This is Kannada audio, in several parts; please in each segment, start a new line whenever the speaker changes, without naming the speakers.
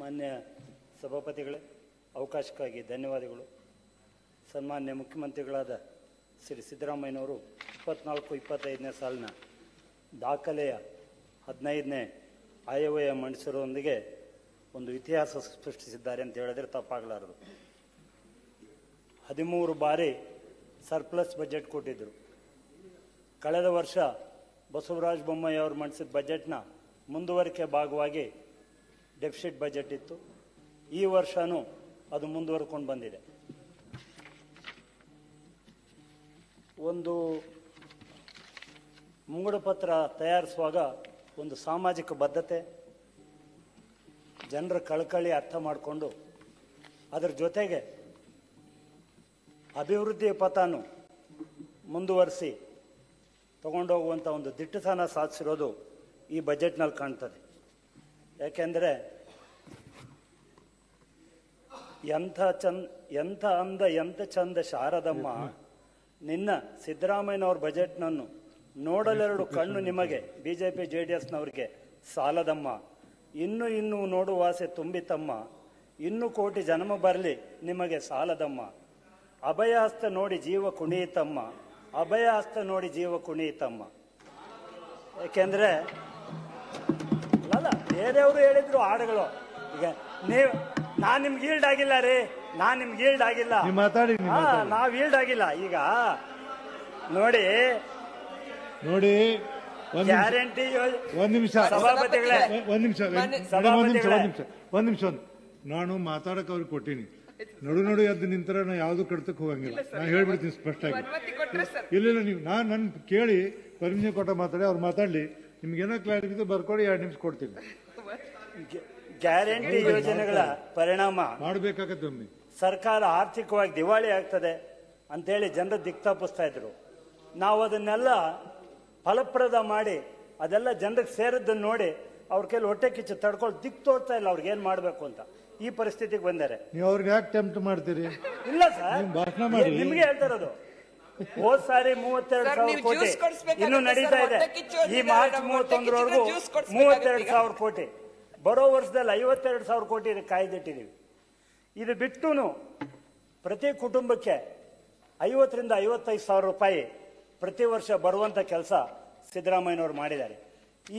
ಮಾನ್ಯ ಸಭಾಪತಿಗಳೇ, ಅವಕಾಶಕ್ಕಾಗಿ ಧನ್ಯವಾದಗಳು. ಸನ್ಮಾನ್ಯ ಮುಖ್ಯಮಂತ್ರಿಗಳಾದ ಶ್ರೀ ಸಿದ್ದರಾಮಯ್ಯನವರು ಇಪ್ಪತ್ನಾಲ್ಕು, ಇಪ್ಪತ್ತೈದನೇ ಸಾಲಿನ ದಾಖಲೆಯ ಹದಿನೈದನೇ ಆಯವ್ಯಯ ಮಂಡಿಸಿರೋದೊಂದಿಗೆ ಒಂದು ಇತಿಹಾಸ ಸೃಷ್ಟಿಸಿದ್ದಾರೆ ಅಂತ ಹೇಳಿದ್ರೆ ತಪ್ಪಾಗಲಾರದು. ಹದಿಮೂರು ಬಾರಿ ಸರ್ಪ್ಲಸ್ ಬಜೆಟ್ ಕೊಟ್ಟಿದ್ದರು ಕಳೆದ ವರ್ಷ ಬಸವರಾಜ ಬೊಮ್ಮಾಯಿ ಅವರು ಮಂಡಿಸಿದ ಬಜೆಟ್ನ ಮುಂದುವರಿಕೆ ಭಾಗವಾಗಿ ಡೆಫಿಸಿಟ್ ಬಜೆಟ್ ಇತ್ತು. ಈ ವರ್ಷನೂ ಅದು ಮುಂದುವರ್ಕೊಂಡು ಬಂದಿದೆ. ಒಂದು ಮುಂಗಡಪತ್ರ ತಯಾರಿಸುವಾಗ ಒಂದು ಸಾಮಾಜಿಕ ಬದ್ಧತೆ, ಜನರ ಕಳಕಳಿ ಅರ್ಥ ಮಾಡಿಕೊಂಡು ಅದರ ಜೊತೆಗೆ ಅಭಿವೃದ್ಧಿ ಪಥನು ಮುಂದುವರಿಸಿ ತಗೊಂಡೋಗುವಂಥ ಒಂದು ದಿಟ್ಟತನ ಸಾಧಿಸಿರೋದು ಈ ಬಜೆಟ್ನಲ್ಲಿ ಕಾಣ್ತದೆ. ಯಾಕೆಂದರೆ ಎಂಥ ಚಂದ, ಎಂಥ ಅಂದ, ಎಂಥ ಚಂದ ಶಾರದಮ್ಮ, ನಿನ್ನ ಸಿದ್ದರಾಮಯ್ಯನವ್ರ ಬಜೆಟ್ನನ್ನು ನೋಡಲೆರಡು ಕಣ್ಣು ನಿಮಗೆ B J P J D ಎಸ್ನವ್ರಿಗೆ ಸಾಲದಮ್ಮ. ಇನ್ನು ಇನ್ನು ನೋಡುವ ಆಸೆ ತುಂಬಿತಮ್ಮ. ಇನ್ನು ಕೋಟಿ ಜನ್ಮ ಬರಲಿ ನಿಮಗೆ ಸಾಲದಮ್ಮ. ಅಭಯ ಹಸ್ತ ನೋಡಿ ಜೀವ ಕುಣಿಯಿತಮ್ಮ. ಅಭಯ ಹಸ್ತ ನೋಡಿ ಜೀವ ಕುಣಿಯಿತಮ್ಮ. ಅಲ್ಲ ಬೇರೆಯವರು ಹೇಳಿದ್ರು ಹಾಡುಗಳು. ಈಗ ನೀವು ನಾನ್ ನಿಮ್ಗೆ ಈಲ್ಡ್ ಆಗಿಲ್ಲ ರೀ. ನಾನ್ ನಿಮ್ಗೆ ಈಲ್ಡ್ ಆಗಿಲ್ಲ.
ನೀವು ಮಾತಾಡಿ ನೀವು
ಹಾ
ಮಾತಾಡಿ.
ನಾವ್ ಈಲ್ಡ್ ಆಗಿಲ್ಲ. ಈಗ ನೋಡಿ
ನೋಡಿ ಒಂದ್ ನಿಮಿಷ.
ಗ್ಯಾರಂಟಿ
ಒಂದ್ ನಿಮಿಷ.
ಸಭಾಪತಿಗಳೇ.
ಒಂದ್- ಒಂದ್ ನಿಮಿಷ ಒಂದ್ ನಿಮಿಷ. ಒಂದ್ ನಿಮಿಷ ಒಂದ್ ನಿಮಿಷ ಒಂದ್ ನಾನು ಮಾತಾಡಕ್ ಅವ್ರಿಗೆ ಕೊಟ್ಟಿನಿ. ನಡು ನಡು ಎದ್ದು ನಿಂತರ ನಾ ಯಾವ್ದು ಕಡ್ತಕ್ ಹೋಗಂಗಿಲ್ಲ. ನಾ ಹೇಳ್ಬಿಡ್ತೀನಿ
ಅನುಮತಿ ಕೊಟ್ರೆ ಸರ್.
ಇಲ್ಲ ಇಲ್ಲ ನೀವು ನಾನು ನನ್ ಕೇಳಿ ಪರ್ಮಿಷನ್ ಕೊಟ್ಟ ಮಾತಾಡಿ ಅವ್ರು ಮಾತಾಡ್ಲಿ. ನಿಮ್ಗೆ ಏನೋ ಕ್ಲಾರಿಟಿ ಬರ್ಕೊಡಿ ಎರಡು ನಿಮಿಷ ಕೊಡ್ತೀನಿ.
ಗ್ಯಾರಂಟಿ ಯೋಜನೆಗಳ ಪರಿಣಾಮ.
ಮಾಡಬೇಕಾಗತ್ತೆ
ಸರ್ಕಾರ ಆರ್ಥಿಕವಾಗಿ ದಿವಾಳಿ ಆಗ್ತದೆ ಅಂತೇಳಿ ಜನರು ದಿಕ್ ತಪ್ಪಿಸ್ತಾ ಇದ್ರು. ನಾವು ಅದನ್ನೆಲ್ಲ ಫಲಪ್ರದ ಮಾಡಿ ಅದೆಲ್ಲ ಜನರಿಗೆ ಸೇರಿದ್ದನ್ನು ನೋಡಿ ಅವ್ರ ಕೈಲಿ ಹೊಟ್ಟೆ ಕಿಚ್ಚು ತಡ್ಕೊಂಡು ದಿಕ್ ತೋರ್ತಾ ಇಲ್ಲ ಅವ್ರಿಗೆ ಏನ್ ಮಾಡ್ಬೇಕು ಅಂತ. ಈ ಪರಿಸ್ಥಿತಿಗೆ ಬಂದಾರೆ.
ನೀವು ಅವ್ರಿಗೆ ಯಾಕೆ ಟೆಂಪ್ಟ್ ಮಾಡ್ತೀರಿ?
ಇಲ್ಲ ಸರ್.
ನೀವು ಭಾಷಣ ಮಾಡಿ.
ನಿಮ್ಗೆ ಹೇಳ್ತಾ ಇರೋದು. ಹೋದ್ ಸಾರಿ ಮೂವತ್ತೆರಡು ಸಾವಿರ
ನೀವು
ಕೋಟಿ ಇನ್ನು ನಡೀತಾ ಇದೆ. ಈ ಮಾರ್ಚ್ ಮೂವತ್ತೊಂದರವರೆಗೂ ಮೂವತ್ತೆರಡು ಸಾವಿರ ಕೋಟಿ. ಬರೋ ವರ್ಷದಲ್ಲಿ ಐವತ್ತೆರಡು ಸಾವಿರ ಕೋಟಿ ಕಾಯ್ದಿಟ್ಟಿದ್ದೀವಿ ಇದು ಬಿಟ್ಟು ಪ್ರತಿ ಕುಟುಂಬಕ್ಕೆ ಐವತ್ತರಿಂದ ಐವತ್ತೈದು ಸಾವಿರ ರೂಪಾಯಿ ಪ್ರತಿ ವರ್ಷ ಬರುವಂಥ ಕೆಲಸ ಸಿದ್ದರಾಮಯ್ಯನವರು ಮಾಡಿದ್ದಾರೆ.